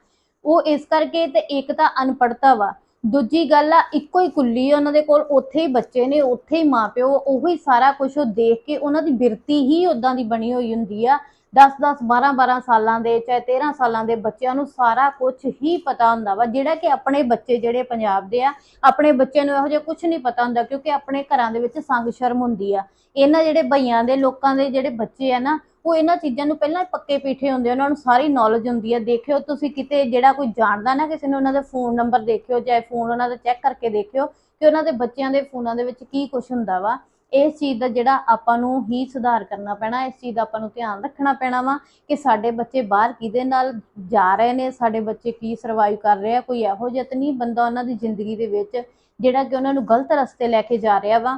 S1: ਉਹ ਇਸ ਕਰਕੇ ਤੇ ਇੱਕ ਤਾਂ ਅਨਪੜਤਾ ਵਾ, ਦੂਜੀ ਗੱਲ ਆ ਇੱਕੋ ਹੀ ਕੁੱਲੀ ਉਹਨਾਂ ਦੇ ਕੋਲ, ਉੱਥੇ ਹੀ ਬੱਚੇ ਨੇ, ਉੱਥੇ ਹੀ ਮਾਪਿਓ ਉਹੀ ਸਾਰਾ ਕੁਝ ਉਹ ਦੇਖ ਕੇ ਉਹਨਾਂ ਦੀ ਬਿਰਤੀ ਹੀ ਉਦਾਂ ਦੀ ਬਣੀ ਹੋਈ ਹੁੰਦੀ ਆ 10 10 12 12 ਸਾਲਾਂ ਦੇ ਚਾਹੇ 13 ਸਾਲਾਂ ਦੇ ਬੱਚਿਆਂ ਨੂੰ ਸਾਰਾ ਕੁਝ ਹੀ ਪਤਾ ਹੁੰਦਾ ਵਾ। ਜਿਹੜਾ ਕਿ ਆਪਣੇ ਬੱਚੇ ਜਿਹੜੇ ਪੰਜਾਬ ਦੇ ਆ ਆਪਣੇ ਬੱਚਿਆਂ ਨੂੰ ਇਹੋ ਜਿਹਾ ਕੁਝ ਨਹੀਂ ਪਤਾ ਹੁੰਦਾ ਕਿਉਂਕਿ ਆਪਣੇ ਘਰਾਂ ਦੇ ਵਿੱਚ ਸੰਗ ਸ਼ਰਮ ਹੁੰਦੀ ਆ। ਇਹਨਾਂ ਜਿਹੜੇ ਭਈਆਂ ਦੇ ਲੋਕਾਂ ਦੇ ਜਿਹੜੇ ਬੱਚੇ ਆ ਨਾ ਉਹ ਇਹਨਾਂ ਚੀਜ਼ਾਂ ਨੂੰ ਪਹਿਲਾਂ ਪੱਕੇ ਪੀਠੇ ਹੁੰਦੇ ਆ, ਉਹਨਾਂ ਨੂੰ ਸਾਰੀ ਨੌਲੇਜ ਹੁੰਦੀ ਆ। ਦੇਖਿਓ ਤੁਸੀਂ ਕਿਤੇ ਜਿਹੜਾ ਕੋਈ ਜਾਣਦਾ ਨਾ ਕਿਸੇ ਨੂੰ ਉਹਨਾਂ ਦਾ ਫੋਨ ਨੰਬਰ ਦੇਖਿਓ ਚਾਹੇ ਫੋਨ ਉਹਨਾਂ ਦਾ ਚੈੱਕ ਕਰਕੇ ਦੇਖਿਓ ਕਿ ਉਹਨਾਂ ਦੇ ਬੱਚਿਆਂ ਦੇ ਫੋਨਾਂ ਦੇ ਵਿੱਚ ਕੀ ਕੁਝ ਹੁੰਦਾ ਵਾ। ਇਸ ਚੀਜ਼ ਦਾ ਜਿਹੜਾ ਆਪਾਂ ਨੂੰ ਹੀ ਸੁਧਾਰ ਕਰਨਾ ਪੈਣਾ, ਇਸ ਚੀਜ਼ ਦਾ ਆਪਾਂ ਨੂੰ ਧਿਆਨ ਰੱਖਣਾ ਪੈਣਾ ਵਾ ਕਿ ਸਾਡੇ ਬੱਚੇ ਬਾਹਰ ਕਿਹਦੇ ਨਾਲ ਜਾ ਰਹੇ ਨੇ, ਸਾਡੇ ਬੱਚੇ ਕੀ ਸਰਵਾਈਵ ਕਰ ਰਹੇ ਆ, ਕੋਈ ਇਹੋ ਜਿਹਾ ਤਾਂ ਨਹੀਂ ਬੰਦਾ ਉਹਨਾਂ ਦੀ ਜ਼ਿੰਦਗੀ ਦੇ ਵਿੱਚ ਜਿਹੜਾ ਕਿ ਉਹਨਾਂ ਨੂੰ ਗਲਤ ਰਸਤੇ ਲੈ ਕੇ ਜਾ ਰਿਹਾ ਵਾ।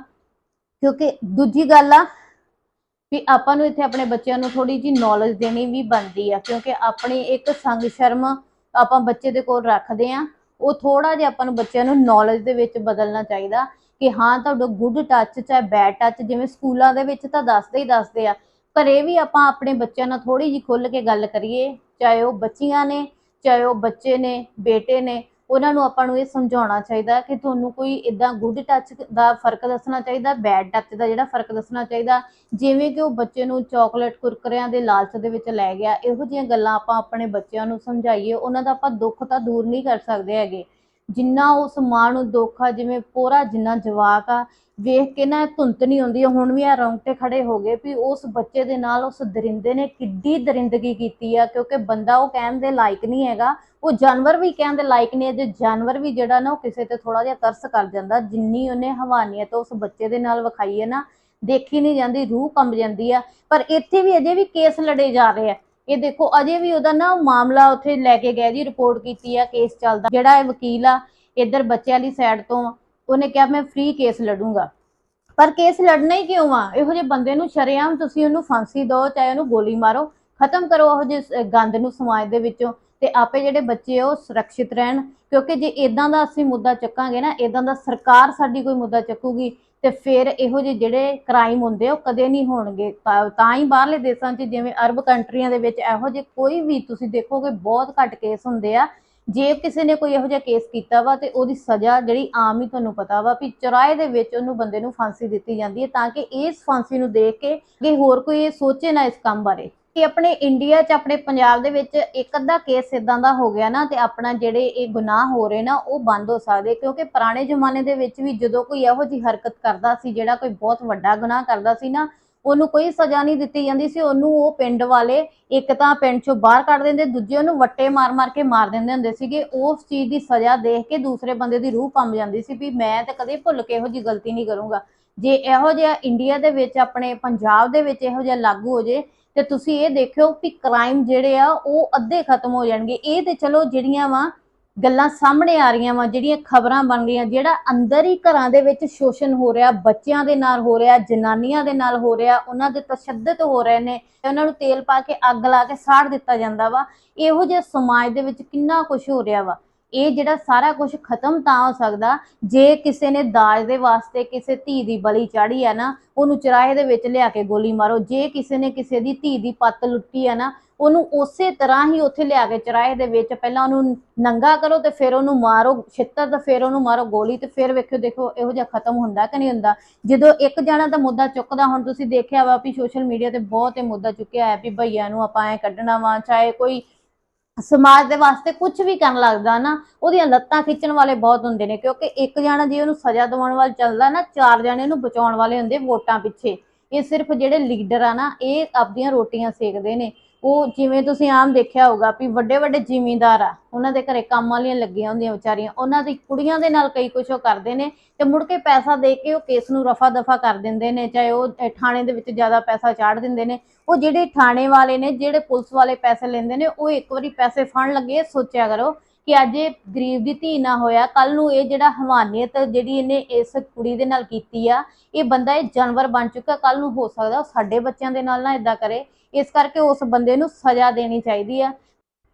S1: ਕਿਉਂਕਿ ਦੂਜੀ ਗੱਲ ਆ ਵੀ ਆਪਾਂ ਨੂੰ ਇੱਥੇ ਆਪਣੇ ਬੱਚਿਆਂ ਨੂੰ ਥੋੜੀ ਜੀ ਨੌਲੇਜ ਦੇਣੀ ਵੀ ਬਣਦੀ ਆ, ਕਿਉਂਕਿ ਆਪਣੀ ਇੱਕ ਸੰਗ ਸ਼ਰਮ ਆਪਾਂ ਬੱਚੇ ਦੇ ਕੋਲ ਰੱਖਦੇ ਆ, ਉਹ ਥੋੜਾ ਜਿਹਾ ਆਪਾਂ ਨੂੰ ਬੱਚਿਆਂ ਨੂੰ ਨੌਲੇਜ ਦੇ ਵਿੱਚ ਬਦਲਣਾ ਚਾਹੀਦਾ। ਕਿ ਹਾਂ, ਤੁਹਾਡਾ ਗੁੱਡ ਟੱਚ ਚਾਹੇ ਬੈਡ ਟੱਚ ਜਿਵੇਂ ਸਕੂਲਾਂ ਦੇ ਵਿੱਚ ਤਾਂ ਦੱਸਦੇ ਹੀ ਦੱਸਦੇ ਆ। ਘਰੇ ਵੀ ਆਪਾਂ ਆਪਣੇ ਬੱਚਿਆਂ ਨਾਲ ਥੋੜੀ ਜਿਹੀ ਖੁੱਲ ਕੇ ਗੱਲ ਕਰੀਏ, ਚਾਹੇ ਉਹ ਬੱਚੀਆਂ ਨੇ, ਚਾਹੇ ਉਹ ਬੱਚੇ ਨੇ, ਬੇਟੇ ਨੇ, ਉਹਨਾਂ ਨੂੰ ਆਪਾਂ ਨੂੰ ਇਹ ਸਮਝਾਉਣਾ ਚਾਹੀਦਾ ਕਿ ਤੁਹਾਨੂੰ ਕੋਈ ਇਦਾਂ ਗੁੱਡ ਟੱਚ ਦਾ ਫ਼ਰਕ ਦੱਸਣਾ ਚਾਹੀਦਾ ਬੈਡ ਟੱਚ ਦਾ ਜਿਹੜਾ ਫ਼ਰਕ ਦੱਸਣਾ ਚਾਹੀਦਾ। ਜਿਵੇਂ ਕਿ ਉਹ ਬੱਚੇ ਨੂੰ ਚਾਕਲੇਟ ਕੁਰਕਰਿਆਂ ਦੇ ਲਾਲਚ ਦੇ ਵਿੱਚ ਲੈ ਗਿਆ, ਇਹੋ ਜਿਹੀਆਂ ਗੱਲਾਂ ਆਪਾਂ ਆਪਣੇ ਬੱਚਿਆਂ ਨੂੰ ਸਮਝਾਈਏ, ਉਹਨਾਂ ਦਾ ਆਪਾਂ ਦੁੱਖ ਤਾਂ ਦੂਰ ਨਹੀਂ ਕਰ ਸਕਦੇ ਹੈਗੇ। ਜਿੰਨਾ ਉਸ ਮਾਂ ਨੂੰ ਦੁੱਖ ਆ, ਜਿਵੇਂ ਪੂਰਾ ਜਿੰਨਾ ਜਵਾਕ ਆ, ਵੇਖ ਕੇ ਨਾ ਧੁੰਤ ਨਹੀਂ ਹੁੰਦੀ ਹੁਣ ਵੀ ਆ ਰੌਂਗਟੇ ਖੜੇ ਹੋ ਗਏ ਵੀ ਉਸ ਬੱਚੇ ਦੇ ਨਾਲ ਉਸ ਦਰਿੰਦੇ ਨੇ ਕਿੱਡੀ ਦਰਿੰਦਗੀ ਕੀਤੀ ਆ, ਕਿਉਂਕਿ ਬੰਦਾ ਉਹ ਕਹਿਣ ਦੇ ਲਾਇਕ ਨਹੀਂ ਹੈਗਾ। ਉਹ ਜਾਨਵਰ ਵੀ ਕਹਿਣ ਦੇ ਲਾਇਕ ਨਹੀਂ ਹੈ ਜੇ ਜਾਨਵਰ ਵੀ ਜਿਹੜਾ ਨਾ ਉਹ ਕਿਸੇ ਤੇ ਥੋੜਾ ਜਿਹਾ ਤਰਸ ਕਰ ਜਾਂਦਾ। ਜਿੰਨੀ ਉਹਨੇ ਹਵਾਨੀਅਤ ਉਸ ਬੱਚੇ ਦੇ ਨਾਲ ਵਿਖਾਈ ਹੈ ਨਾ, ਦੇਖੀ ਨਹੀਂ ਜਾਂਦੀ, ਰੂਹ ਕੰਬ ਜਾਂਦੀ ਆ। ਪਰ ਇੱਥੇ ਵੀ ਅਜੇ ਵੀ ਕੇਸ ਲੜੇ ਜਾ ਰਹੇ ਆ। ਇਹ ਦੇਖੋ, ਅਜੇ ਵੀ ਉਹਦਾ ਨਾ ਮਾਮਲਾ ਉੱਥੇ ਲੈ ਕੇ ਗਏ ਜੀ ਰਿਪੋਰਟ ਕੀਤੀ ਆ ਕੇਸ ਚੱਲਦਾ। ਜਿਹੜਾ ਇਹ ਵਕੀਲ ਆ, ਇੱਧਰ ਬੱਚਿਆਂ ਵਾਲੀ ਸਾਈਡ ਤੋਂ, ਉਹਨੇ ਕਿਹਾ, ਮੈਂ ਫ੍ਰੀ ਕੇਸ ਲੜੂੰਗਾ। ਪਰ ਕੇਸ ਲੜਨਾ ਹੀ ਕਿਉਂ ਆ? ਇਹੋ ਜਿਹੇ ਬੰਦੇ ਨੂੰ ਸ਼ਰੇਆਮ ਤੁਸੀਂ ਉਹਨੂੰ ਫਾਂਸੀ ਦਿਓ, ਚਾਹੇ ਉਹਨੂੰ ਗੋਲੀ ਮਾਰੋ। ਖਤਮ ਕਰੋ ਉਹੋ ਜਿਹੇ ਗੰਦ ਨੂੰ ਸਮਾਜ ਦੇ ਵਿੱਚੋਂ ਤੇ ਆਪੇ ਜਿਹੜੇ ਬੱਚੇ ਆ, ਉਹ ਸੁਰੱਖਿਅਤ ਰਹਿਣ। ਕਿਉਂਕਿ ਜੇ ਇਦਾਂ ਦਾ ਅਸੀਂ ਮੁੱਦਾ ਚੱਕਾਂਗੇ ਨਾ ਇਦਾਂ ਦਾ ਸਰਕਾਰ ਸਾਡੀ ਕੋਈ ਮੁੱਦਾ ਚੱਕੂਗੀ ਤੇ ਫਿਰ ਇਹੋ ਜਿਹੇ ਜਿਹੜੇ ਕ੍ਰਾਈਮ ਹੁੰਦੇ ਉਹ ਕਦੇ ਨਹੀਂ ਹੋਣਗੇ। ਤਾਂ ਹੀ ਬਾਹਰਲੇ ਦੇਸ਼ਾਂ 'ਚ ਜਿਵੇਂ ਅਰਬ ਕੰਟਰੀਆਂ ਦੇ ਵਿੱਚ ਇਹੋ ਜਿਹੇ ਕੋਈ ਵੀ ਤੁਸੀਂ ਦੇਖੋਗੇ, ਬਹੁਤ ਘੱਟ ਕੇਸ ਹੁੰਦੇ ਆ। ਜੇ ਕਿਸੇ ਨੇ ਕੋਈ ਇਹੋ ਜਿਹਾ ਕੇਸ ਕੀਤਾ ਵਾ ਤੇ ਉਹਦੀ ਸਜ਼ਾ ਜਿਹੜੀ ਆਮ ਹੀ ਤੁਹਾਨੂੰ ਪਤਾ ਵਾ ਵੀ ਚੁਰਾਏ ਦੇ ਵਿੱਚ ਉਹਨੂੰ ਬੰਦੇ ਨੂੰ ਫਾਂਸੀ ਦਿੱਤੀ ਜਾਂਦੀ ਹੈ ਤਾਂ ਕਿ ਇਸ ਫਾਂਸੀ ਨੂੰ ਦੇਖ ਕੇ ਕਿ ਹੋਰ ਕੋਈ ਇਹ ਸੋਚੇ ਨਾ ਇਸ ਕੰਮ ਬਾਰੇ। ਕਿ ਆਪਣੇ ਇੰਡੀਆ 'ਚ, ਆਪਣੇ ਪੰਜਾਬ ਦੇ ਵਿੱਚ ਇੱਕ ਅੱਧਾ ਕੇਸ ਇਦਾਂ ਦਾ ਹੋ ਗਿਆ ਨਾ ਤੇ ਆਪਣਾ ਜਿਹੜੇ ਇਹ ਗੁਨਾਹ ਹੋ ਰਹੇ ਨਾ, ਉਹ ਬੰਦ ਹੋ ਸਕਦੇ ਕਿਉਂਕਿ ਪੁਰਾਣੇ ਜ਼ਮਾਨੇ ਦੇ ਵਿੱਚ ਵੀ ਜਦੋਂ ਕੋਈ ਇਹੋ ਜਿਹੀ ਹਰਕਤ ਕਰਦਾ ਸੀ, ਜਿਹੜਾ ਕੋਈ ਬਹੁਤ ਵੱਡਾ ਗੁਨਾਹ ਕਰਦਾ ਸੀ ਨਾ, ਉਹਨੂੰ ਕੋਈ ਸਜ਼ਾ ਨਹੀਂ ਦਿੱਤੀ ਜਾਂਦੀ ਸੀ। ਉਹਨੂੰ ਉਹ ਪਿੰਡ ਵਾਲੇ ਇੱਕ ਤਾਂ ਪਿੰਡ ਚੋਂ ਬਾਹਰ ਕੱਢ ਦਿੰਦੇ, ਦੂਜੇ ਉਹਨੂੰ ਵੱਟੇ ਮਾਰ-ਮਾਰ ਕੇ ਮਾਰ ਦਿੰਦੇ ਹੁੰਦੇ ਸੀਗੇ। ਉਸ ਚੀਜ਼ ਦੀ ਸਜ਼ਾ ਦੇਖ ਕੇ ਦੂਸਰੇ ਬੰਦੇ ਦੀ ਰੂਹ ਕੰਬ ਜਾਂਦੀ ਸੀ ਵੀ ਮੈਂ ਤਾਂ ਕਦੇ ਭੁੱਲ ਕੇ ਇਹੋ ਜਿਹੀ ਗਲਤੀ ਨਹੀਂ ਕਰੂੰਗਾ। ਜੇ ਇਹੋ ਜਿਹਾ ਇੰਡੀਆ ਦੇ ਵਿੱਚ, ਆਪਣੇ ਪੰਜਾਬ ਦੇ ਵਿੱਚ ਇਹੋ ਜਿਹਾ ਲਾਗੂ ਹੋ ਜੇ ਤੇ ਤੁਸੀਂ ਇਹ ਦੇਖਿਓ ਕਿ ਕ੍ਰਾਈਮ ਜਿਹੜੇ ਆ, ਉਹ ਅੱਧੇ ਖਤਮ ਹੋ ਜਾਣਗੇ। ਇਹ ਤੇ ਚਲੋ ਜਿਹੜੀਆਂ ਵਾ ਗੱਲਾਂ ਸਾਹਮਣੇ ਆ ਰਹੀਆਂ ਵਾ, ਜਿਹੜੀਆਂ ਖਬਰਾਂ ਬਣ ਰਹੀਆਂ, ਜਿਹੜਾ ਅੰਦਰ ਹੀ ਘਰਾਂ ਦੇ ਵਿੱਚ ਸ਼ੋਸ਼ਣ ਹੋ ਰਿਹਾ, ਬੱਚਿਆਂ ਦੇ ਨਾਲ ਹੋ ਰਿਹਾ, ਜਨਾਨੀਆਂ ਦੇ ਨਾਲ ਹੋ ਰਿਹਾ, ਉਹਨਾਂ ਦੇ ਤਸ਼ੱਦਦ ਹੋ ਰਹੇ ਨੇ ਉਹਨਾਂ ਨੂੰ ਤੇਲ ਪਾ ਕੇ ਅੱਗ ਲਾ ਕੇ ਸਾੜ ਦਿੱਤਾ ਜਾਂਦਾ ਵਾ। ਇਹੋ ਜਿਹੇ ਸਮਾਜ ਦੇ ਵਿੱਚ ਕਿੰਨਾ ਕੁਝ ਹੋ ਰਿਹਾ ਵਾ। ਇਹ ਜਿਹੜਾ ਸਾਰਾ ਕੁਝ ਖਤਮ ਤਾਂ ਹੋ ਸਕਦਾ, ਜੇ ਕਿਸੇ ਨੇ ਦਾਜ ਦੇ ਵਾਸਤੇ ਕਿਸੇ ਧੀ ਦੀ ਬਲੀ ਚਾੜੀ ਹੈ ਨਾ, ਉਹਨੂੰ ਚਰਾਹੇ ਦੇ ਵਿੱਚ ਲਿਆ ਕੇ ਗੋਲੀ ਮਾਰੋ, ਜੇ ਕਿਸੇ ਨੇ ਕਿਸੇ ਦੀ ਧੀ ਦੀ ਪੱਤ ਲੁੱਟੀ ਹੈ ਨਾ, ਉਹਨੂੰ ਉਸੇ ਤਰ੍ਹਾਂ ਹੀ ਉੱਥੇ ਲਿਆ ਕੇ ਚਰਾਹੇ ਦੇ ਵਿੱਚ ਪਹਿਲਾਂ ਉਹਨੂੰ ਨੰਗਾ ਕਰੋ ਤੇ ਫਿਰ ਉਹਨੂੰ ਮਾਰੋ, ਛਿੱਤਰ ਤੇ ਫਿਰ ਉਹਨੂੰ ਮਾਰੋ ਗੋਲੀ ਤੇ ਫਿਰ ਵੇਖਿਓ, ਦੇਖੋ ਇਹੋ ਜਿਹਾ ਖਤਮ ਹੁੰਦਾ ਕਿ ਨਹੀਂ ਹੁੰਦਾ। ਜਦੋਂ ਇੱਕ ਜਣਾ ਦਾ ਮੁੱਦਾ ਚੁੱਕਦਾ, ਹੁਣ ਤੁਸੀਂ ਦੇਖਿਆ ਵਾ ਵੀ ਸੋਸ਼ਲ ਮੀਡੀਆ ਤੇ ਬਹੁਤ ਇਹ ਮੁੱਦਾ ਚੁੱਕਿਆ ਹੈ ਵੀ ਭਈਆ ਨੂੰ ਆਪਾਂ ਐ ਕੱਢਣਾ ਵਾ, ਚਾਹੇ ਕੋਈ ਸਮਾਜ ਦੇ ਵਾਸਤੇ ਕੁਝ ਵੀ ਕਰਨ ਲੱਗਦਾ ਨਾ, ਉਹਦੀਆਂ ਲੱਤਾਂ ਖਿੱਚਣ ਵਾਲੇ ਬਹੁਤ ਹੁੰਦੇ ਨੇ, ਕਿਉਂਕਿ ਇੱਕ ਜਣਾ ਜੇ ਉਹਨੂੰ ਸਜ਼ਾ ਦਿਵਾਉਣ ਵਾਲ ਚੱਲਦਾ ਨਾ, ਚਾਰ ਜਣੇ ਉਹਨੂੰ ਬਚਾਉਣ ਵਾਲੇ ਹੁੰਦੇ ਵੋਟਾਂ ਪਿੱਛੇ। ਇਹ ਸਿਰਫ ਜਿਹੜੇ ਲੀਡਰ ਆ ਨਾ, ਇਹ ਆਪਦੀਆਂ ਰੋਟੀਆਂ ਸੇਕਦੇ ਨੇ। ਉਹ ਜਿਵੇਂ ਤੁਸੀਂ ਆਮ ਦੇਖਿਆ ਹੋਊਗਾ ਵੀ ਵੱਡੇ ਵੱਡੇ ਜ਼ਿਮੀਂਦਾਰ ਆ, ਉਹਨਾਂ ਦੇ ਘਰੇ ਕੰਮ ਵਾਲੀਆਂ ਲੱਗੀਆਂ ਹੁੰਦੀਆਂ ਵਿਚਾਰੀਆਂ, ਉਹਨਾਂ ਦੀ ਕੁੜੀਆਂ ਦੇ ਨਾਲ ਕਈ ਕੁਝ ਉਹ ਕਰਦੇ ਨੇ ਤੇ ਮੁੜ ਕੇ ਪੈਸਾ ਦੇ ਕੇ ਉਹ ਕੇਸ ਨੂੰ ਰਫਾ ਦਫਾ ਕਰ ਦਿੰਦੇ ਨੇ, ਚਾਹੇ ਉਹ ਥਾਣੇ ਦੇ ਵਿੱਚ ਜ਼ਿਆਦਾ ਪੈਸਾ ਚਾੜ ਦਿੰਦੇ ਨੇ, ਉਹ ਜਿਹੜੇ ਥਾਣੇ ਵਾਲੇ ਨੇ, ਜਿਹੜੇ ਪੁਲਿਸ ਵਾਲੇ ਪੈਸੇ ਲੈਂਦੇ ਨੇ, ਉਹ ਇੱਕ ਵਾਰੀ ਪੈਸੇ ਫੜਨ ਲੱਗੇ ਸੋਚਿਆ ਕਰੋ ਕਿ ਅੱਜ ਇਹ ਗਰੀਬ ਦੀ ਧੀ ਨਾ ਹੋਇਆ ਕੱਲ ਨੂੰ ਇਹ ਜਿਹੜਾ ਹਵਾਨੀਅਤ ਜਿਹੜੀ ਇਹਨੇ ਇਸ ਕੁੜੀ ਦੇ ਨਾਲ ਕੀਤੀ ਆ, ਇਹ ਬੰਦਾ ਇਹ ਜਾਨਵਰ ਬਣ ਚੁੱਕਾ ਕੱਲ ਨੂੰ ਹੋ ਸਕਦਾ ਉਹ ਸਾਡੇ ਬੱਚਿਆਂ ਦੇ ਨਾਲ ਨਾ ਇਦਾਂ ਕਰੇ। ਇਸ ਕਰਕੇ ਉਸ ਬੰਦੇ ਨੂੰ ਸਜ਼ਾ ਦੇਣੀ ਚਾਹੀਦੀ ਆ।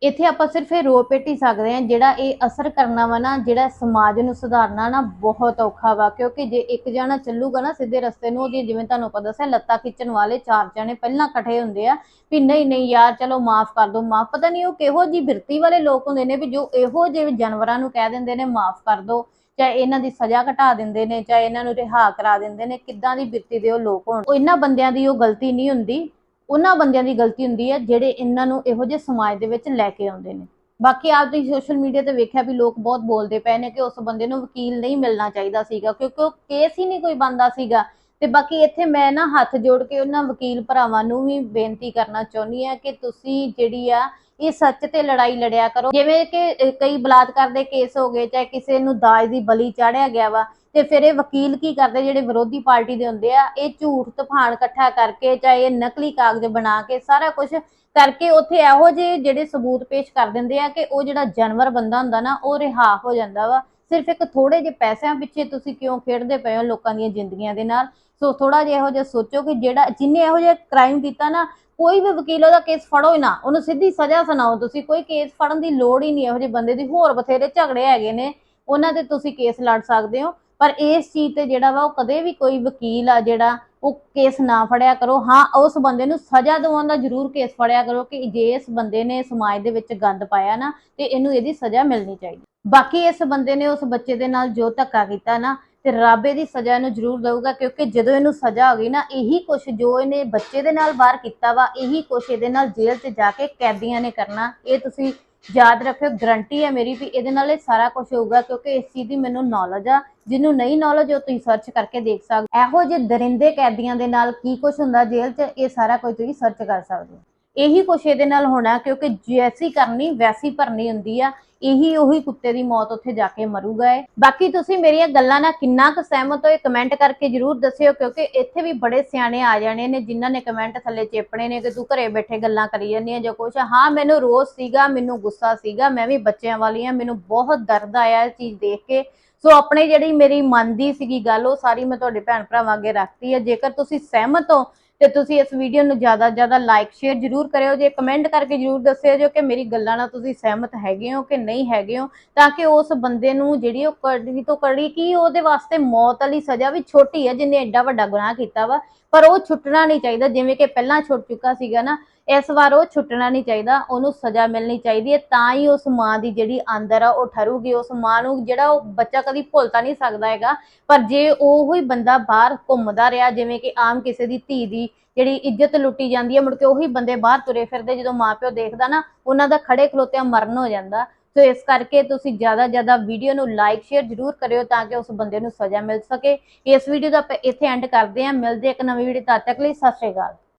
S1: ਇੱਥੇ ਆਪਾਂ ਸਿਰਫ ਇਹ ਰੋ ਪੇਟ ਹੀ ਸਕਦੇ ਹਾਂ, ਜਿਹੜਾ ਇਹ ਅਸਰ ਕਰਨਾ ਵਾ ਨਾ, ਜਿਹੜਾ ਸਮਾਜ ਨੂੰ ਸੁਧਾਰਨਾ ਨਾ ਬਹੁਤ ਔਖਾ ਵਾ, ਕਿਉਂਕਿ ਜੇ ਇੱਕ ਜਣਾ ਚੱਲੂਗਾ ਨਾ ਸਿੱਧੇ ਰਸਤੇ ਨੂੰ, ਉਹਦੀ ਜਿਵੇਂ ਤੁਹਾਨੂੰ ਪਤਾ ਦੱਸਿਆ, ਲੱਤਾਂ ਖਿੱਚਣ ਵਾਲੇ ਚਾਰ ਜਣੇ ਪਹਿਲਾਂ ਇਕੱਠੇ ਹੁੰਦੇ ਆ ਵੀ ਨਹੀਂ ਨਹੀਂ ਯਾਰ, ਚਲੋ ਮਾਫ ਕਰ ਦੋ, ਮਾਫ, ਪਤਾ ਨਹੀਂ ਉਹ ਕਿਹੋ ਜੀ ਬਿਰਤੀ ਵਾਲੇ ਲੋਕ ਹੁੰਦੇ ਨੇ ਵੀ ਜੋ ਇਹੋ ਜਿਹੇ ਜਾਨਵਰਾਂ ਨੂੰ ਕਹਿ ਦਿੰਦੇ ਨੇ ਮਾਫ ਕਰ ਦੋ, ਚਾਹੇ ਇਹਨਾਂ ਦੀ ਸਜ਼ਾ ਘਟਾ ਦਿੰਦੇ ਨੇ, ਚਾਹੇ ਇਹਨਾਂ ਨੂੰ ਰਿਹਾ ਕਰਾ ਦਿੰਦੇ ਨੇ, ਕਿੱਦਾਂ ਦੀ ਬਿਰਤੀ ਦੇ ਉਹ ਲੋਕ ਹੋਣ। ਉਹ ਇਹਨਾਂ ਬੰਦਿਆਂ ਦੀ ਉਹ ਗਲਤੀ ਨਹੀਂ ਹੁੰਦੀ। ਉਹਨਾਂ ਬੰਦਿਆਂ ਦੀ ਗਲਤੀ ਹੁੰਦੀ ਹੈ ਜਿਹੜੇ ਇਹਨਾਂ ਨੂੰ ਇਹੋ ਜਿਹੇ ਸਮਾਜ ਦੇ ਵਿੱਚ ਲੈ ਕੇ ਆਉਂਦੇ ਨੇ। ਬਾਕੀ ਆਪ ਤੁਸੀਂ ਸੋਸ਼ਲ ਮੀਡੀਆ ਤੇ ਵੇਖਿਆ ਵੀ ਲੋਕ ਬਹੁਤ ਬੋਲਦੇ ਪਏ ਨੇ ਕਿ ਉਸ ਬੰਦੇ ਨੂੰ ਵਕੀਲ ਨਹੀਂ ਮਿਲਣਾ ਚਾਹੀਦਾ ਸੀਗਾ ਕਿਉਂਕਿ ਉਹ ਕੇਸ ਹੀ ਨਹੀਂ ਕੋਈ ਬੰਦਾ ਸੀਗਾ। ਤੇ ਬਾਕੀ ਇੱਥੇ ਮੈਂ ਨਾ ਹੱਥ ਜੋੜ ਕੇ ਉਹਨਾਂ ਵਕੀਲ ਭਰਾਵਾਂ ਨੂੰ ਵੀ ਬੇਨਤੀ ਕਰਨਾ ਚਾਹੁੰਦੀ ਆ ਕਿ ਤੁਸੀਂ ਜਿਹੜੀ ਆ ਇਹ ਸੱਚ ਤੇ ਲੜਾਈ ਲੜਿਆ ਕਰੋ। ਜਿਵੇਂ ਕਿ ਕਈ ਬਲਾਤਕਾਰ ਦੇ ਕੇਸ ਹੋ ਗਏ, ਚਾਹੇ ਕਿਸੇ ਨੂੰ ਦਾਜ ਦੀ ਬਲੀ ਚਾੜਿਆ ਗਿਆ ਵਾ ਤੇ ਫਿਰ ਇਹ ਵਕੀਲ ਕੀ ਕਰਦੇ? ਜਿਹੜੇ ਵਿਰੋਧੀ ਪਾਰਟੀ ਦੇ ਹੁੰਦੇ ਆ, ਇਹ ਝੂਠ ਤੂਫਾਨ ਇਕੱਠਾ ਕਰਕੇ ਚਾਹੇ ਇਹ ਨਕਲੀ ਕਾਗਜ਼ ਬਣਾ ਕੇ ਸਾਰਾ ਕੁਝ ਕਰਕੇ ਉੱਥੇ ਇਹੋ ਜਿਹੇ ਜਿਹੜੇ ਸਬੂਤ ਪੇਸ਼ ਕਰ ਦਿੰਦੇ ਆ ਕਿ ਉਹ ਜਿਹੜਾ ਜਾਨਵਰ ਬੰਦਾ ਹੁੰਦਾ ਨਾ, ਉਹ ਰਿਹਾ ਹੋ ਜਾਂਦਾ ਵਾ। ਸਿਰਫ ਇੱਕ ਥੋੜੇ ਜਿਹੇ ਪੈਸਿਆਂ ਪਿੱਛੇ ਤੁਸੀਂ ਕਿਉਂ ਖੇਡਦੇ ਪਏ ਹੋ ਲੋਕਾਂ ਦੀਆਂ ਜ਼ਿੰਦਗੀਆਂ ਦੇ ਨਾਲ? ਸੋ ਥੋੜਾ ਜਿਹਾ ਇਹੋ ਜਿਹਾ ਸੋਚੋ ਕਿ ਜਿਹੜਾ ਜਿਨੇ ਇਹੋ ਜਿਹਾ ਕ੍ਰਾਈਮ ਕੀਤਾ ਨਾ, ਕੋਈ ਵੀ ਵਕੀਲ ਉਹਦਾ ਕੇਸ ਫੜੋ ਹੀ ਨਾ। ਉਹਨੂੰ ਸਿੱਧੀ ਸਜ਼ਾ ਸੁਣਾਓ ਤੁਸੀਂ। ਕੋਈ ਕੇਸ ਫੜਨ ਦੀ ਲੋੜ ਹੀ ਨਹੀਂ ਇਹੋ ਜਿਹੇ ਬੰਦੇ ਦੀ। ਹੋਰ ਬਥੇਰੇ ਝਗੜੇ ਹੈਗੇ ਨੇ। ਉਹਨਾਂ ਤੇ ਤੁਸੀਂ ਕੇਸ ਲੜ ਸਕਦੇ ਹੋ। ਪਰ ਇਸ ਚੀਜ਼ ਤੇ ਜਿਹੜਾ ਵਾ ਉਹ ਕਦੇ ਵੀ ਕੋਈ ਵਕੀਲ ਆ ਜਿਹੜਾ ਉਹ ਕੇਸ ਨਾ ਫੜਿਆ ਕਰੋ। ਹਾਂ, ਉਸ ਬੰਦੇ ਨੂੰ ਸਜ਼ਾ ਦਿਵਾਉਣ ਦਾ ਜ਼ਰੂਰ ਕੇਸ ਫੜਿਆ ਕਰੋ ਕਿ ਜੇ ਇਸ ਬੰਦੇ ਨੇ ਸਮਾਜ ਦੇ ਵਿੱਚ ਗੰਦ ਪਾਇਆ ਨਾ, ਤੇ ਇਹਨੂੰ ਇਹਦੀ ਸਜ਼ਾ ਮਿਲਣੀ ਚਾਹੀਦੀ। ਬਾਕੀ ਇਸ ਬੰਦੇ ਨੇ ਉਸ ਬੱਚੇ ਦੇ ਨਾਲ ਜੋ ਧੱਕਾ ਕੀਤਾ ਨਾ, ਤੇ ਰੱਬ ਇਹਦੀ ਸਜ਼ਾ ਇਹਨੂੰ ਜ਼ਰੂਰ ਦਊਗਾ, ਕਿਉਂਕਿ ਜਦੋਂ ਇਹਨੂੰ ਸਜ਼ਾ ਹੋ ਗਈ ਨਾ, ਇਹੀ ਕੁਛ ਜੋ ਇਹਨੇ ਬੱਚੇ ਦੇ ਨਾਲ ਬਾਹਰ ਕੀਤਾ ਵਾ, ਇਹੀ ਕੁਛ ਇਹਦੇ ਨਾਲ ਜੇਲ੍ਹ 'ਚ ਜਾ ਕੇ ਕੈਦੀਆਂ ਨੇ ਕਰਨਾ, ਇਹ ਤੁਸੀਂ ਯਾਦ ਰੱਖਿਓ ਗਰੰਟੀ ਹੈ ਮੇਰੀ ਵੀ ਇਹਦੇ ਨਾਲ ਇਹ ਸਾਰਾ ਕੁਝ ਹੋਊਗਾ, ਕਿਉਂਕਿ ਇਸ ਚੀਜ਼ ਦੀ ਮੈਨੂੰ ਨੌਲੇਜ ਆ ਜਿਹਨੂੰ ਨਹੀਂ ਨੌਲੇਜ ਉਹ ਤੁਸੀਂ ਸਰਚ ਕਰਕੇ ਦੇਖ ਸਕਦੇ ਹੋ। ਇਹੋ ਜਿਹੇ ਦਰਿੰਦੇ ਕੈਦੀਆਂ ਦੇ ਨਾਲ ਕੀ ਕੁਝ ਹੁੰਦਾ ਜੇਲ੍ਹ 'ਚ, ਇਹ ਸਾਰਾ ਕੁਝ ਤੁਸੀਂ ਸਰਚ ਕਰ ਸਕਦੇ ਹੋ ਇਹੀ ਕੁਛ ਇਹਦੇ ਨਾਲ ਹੋਣਾ ਕਿਉਂਕਿ ਜੈਸੀ ਕਰਨੀ, ਵੈਸੀ ਭਰਨੀ ਹੁੰਦੀ ਆ, ਇਹੀ ਉਹੀ ਕੁੱਤੇ ਦੀ ਮੌਤ ਉੱਥੇ ਜਾ ਕੇ ਮਰੂਗਾ ਏ। ਬਾਕੀ ਤੁਸੀਂ ਮੇਰੀਆਂ ਗੱਲਾਂ ਨਾਲ ਕਿੰਨਾ ਕੁ ਸਹਿਮਤ ਹੋਏ ਕਮੈਂਟ ਕਰਕੇ ਜਰੂਰ ਦੱਸਿਓ, ਕਿਉਂਕਿ ਇੱਥੇ ਵੀ ਬੜੇ ਸਿਆਣੇ ਆ ਜਾਣੇ ਨੇ, ਜਿਨ੍ਹਾਂ ਨੇ ਕਮੈਂਟ ਥੱਲੇ ਚੇਪਣੇ ਨੇ ਕਿ ਤੂੰ ਘਰੇ ਬੈਠੇ ਗੱਲਾਂ ਕਰੀ ਜਾਂਦੀ ਆ ਜਾਂ ਕੁਛ। ਹਾਂ, ਮੈਨੂੰ ਰੋਸ ਸੀਗਾ, ਮੈਨੂੰ ਗੁੱਸਾ ਸੀਗਾ, ਮੈਂ ਵੀ ਬੱਚਿਆਂ ਵਾਲੀ ਆ, ਮੈਨੂੰ ਬਹੁਤ ਦਰਦ ਆਇਆ ਇਹ ਚੀਜ਼ ਦੇਖ ਕੇ। ਸੋ ਆਪਣੇ ਜਿਹੜੀ ਮੇਰੀ ਮਨ ਦੀ ਸੀਗੀ ਗੱਲ, ਉਹ ਸਾਰੀ ਮੈਂ ਤੁਹਾਡੇ ਭੈਣ ਭਰਾਵਾਂ ਅੱਗੇ ਰੱਖਤੀ ਹੈ ਜੇਕਰ ਤੁਸੀਂ ਸਹਿਮਤ ਹੋ ਤੇ ਤੁਸੀਂ ਇਸ ਵੀਡੀਓ ਨੂੰ ਜ਼ਿਆਦਾ ਤੋਂ ਜ਼ਿਆਦਾ ਲਾਈਕ ਸ਼ੇਅਰ ਜਰੂਰ ਕਰਿਓ। ਜੇ ਕਮੈਂਟ ਕਰਕੇ ਜਰੂਰ ਦੱਸਿਓ ਜੋ ਕਿ ਮੇਰੀ ਗੱਲਾਂ ਨਾਲ ਤੁਸੀਂ ਸਹਿਮਤ ਹੈਗੇ ਹੋ ਕਿ ਨਹੀਂ ਹੈਗੇ ਹੋ, ਤਾਂ ਕਿ ਉਸ ਬੰਦੇ ਨੂੰ ਜਿਹੜੀ ਉਹ ਕੜੀ ਤੋਂ ਕੜੀ ਕੀ ਉਹਦੇ ਵਾਸਤੇ ਮੌਤ ਵਾਲੀ ਸਜ਼ਾ ਵੀ ਛੋਟੀ ਹੈ ਜਿਨੇ ਐਡਾ ਵੱਡਾ ਗੁਨਾਹ ਕੀਤਾ ਵਾ। ਪਰ ਉਹ ਛੁੱਟਣਾ ਨਹੀਂ ਚਾਹੀਦਾ, ਜਿਵੇਂ ਕਿ ਪਹਿਲਾਂ ਛੁੱਟ ਚੁੱਕਾ ਸੀਗਾ ਨਾ ਇਸ ਵਾਰ ਉਹ ਛੁੱਟਣਾ ਨਹੀਂ ਚਾਹੀਦਾ, ਉਹਨੂੰ ਸਜ਼ਾ ਮਿਲਣੀ ਚਾਹੀਦੀ ਹੈ, ਤਾਂ ਹੀ ਉਸ ਮਾਂ ਦੀ ਜਿਹੜੀ ਅੰਦਰ ਆ, ਉਹ ਠਰੂਗੀ। ਉਸ ਮਾਂ ਨੂੰ ਜਿਹੜਾ ਉਹ ਬੱਚਾ ਕਦੀ ਭੁੱਲ ਤਾਂ ਨਹੀਂ ਸਕਦਾ ਹੈਗਾ, ਪਰ ਜੇ ਉਹ ਹੀ ਬੰਦਾ ਬਾਹਰ ਘੁੰਮਦਾ ਰਿਹਾ, ਜਿਵੇਂ ਕਿ ਆਮ ਕਿਸੇ ਦੀ ਧੀ ਦੀ ਜਿਹੜੀ ਇੱਜ਼ਤ ਲੁੱਟੀ ਜਾਂਦੀ ਹੈ, ਮੁੜ ਕੇ ਉਹੀ ਬੰਦੇ ਬਾਹਰ ਤੁਰੇ ਫਿਰਦੇ, ਜਦੋਂ ਮਾਪਿਓ ਦੇਖਦਾ ਨਾ, ਉਹਨਾਂ ਦਾ ਖੜੇ ਖਲੋਤਿਆਂ ਮਰਨ ਹੋ ਜਾਂਦਾ। ਸੋ ਇਸ ਕਰਕੇ ਤੁਸੀਂ ਜ਼ਿਆਦਾ ਜ਼ਿਆਦਾ ਵੀਡੀਓ ਨੂੰ ਲਾਈਕ ਸ਼ੇਅਰ ਜਰੂਰ ਕਰਿਓ ਤਾਂ ਕਿ ਉਸ ਬੰਦੇ ਨੂੰ ਸਜ਼ਾ ਮਿਲ ਸਕੇ। ਇਸ ਵੀਡੀਓ ਦਾ ਆਪਾਂ ਇੱਥੇ ਐਂਡ ਕਰਦੇ ਹਾਂ। ਮਿਲਦੇ ਹਾਂ ਇੱਕ ਨਵੀਂ ਵੀਡੀਓ ਤਦ ਤੱਕ ਲਈ। ਸਤਿ ਸ਼੍ਰੀ ਅਕਾਲ।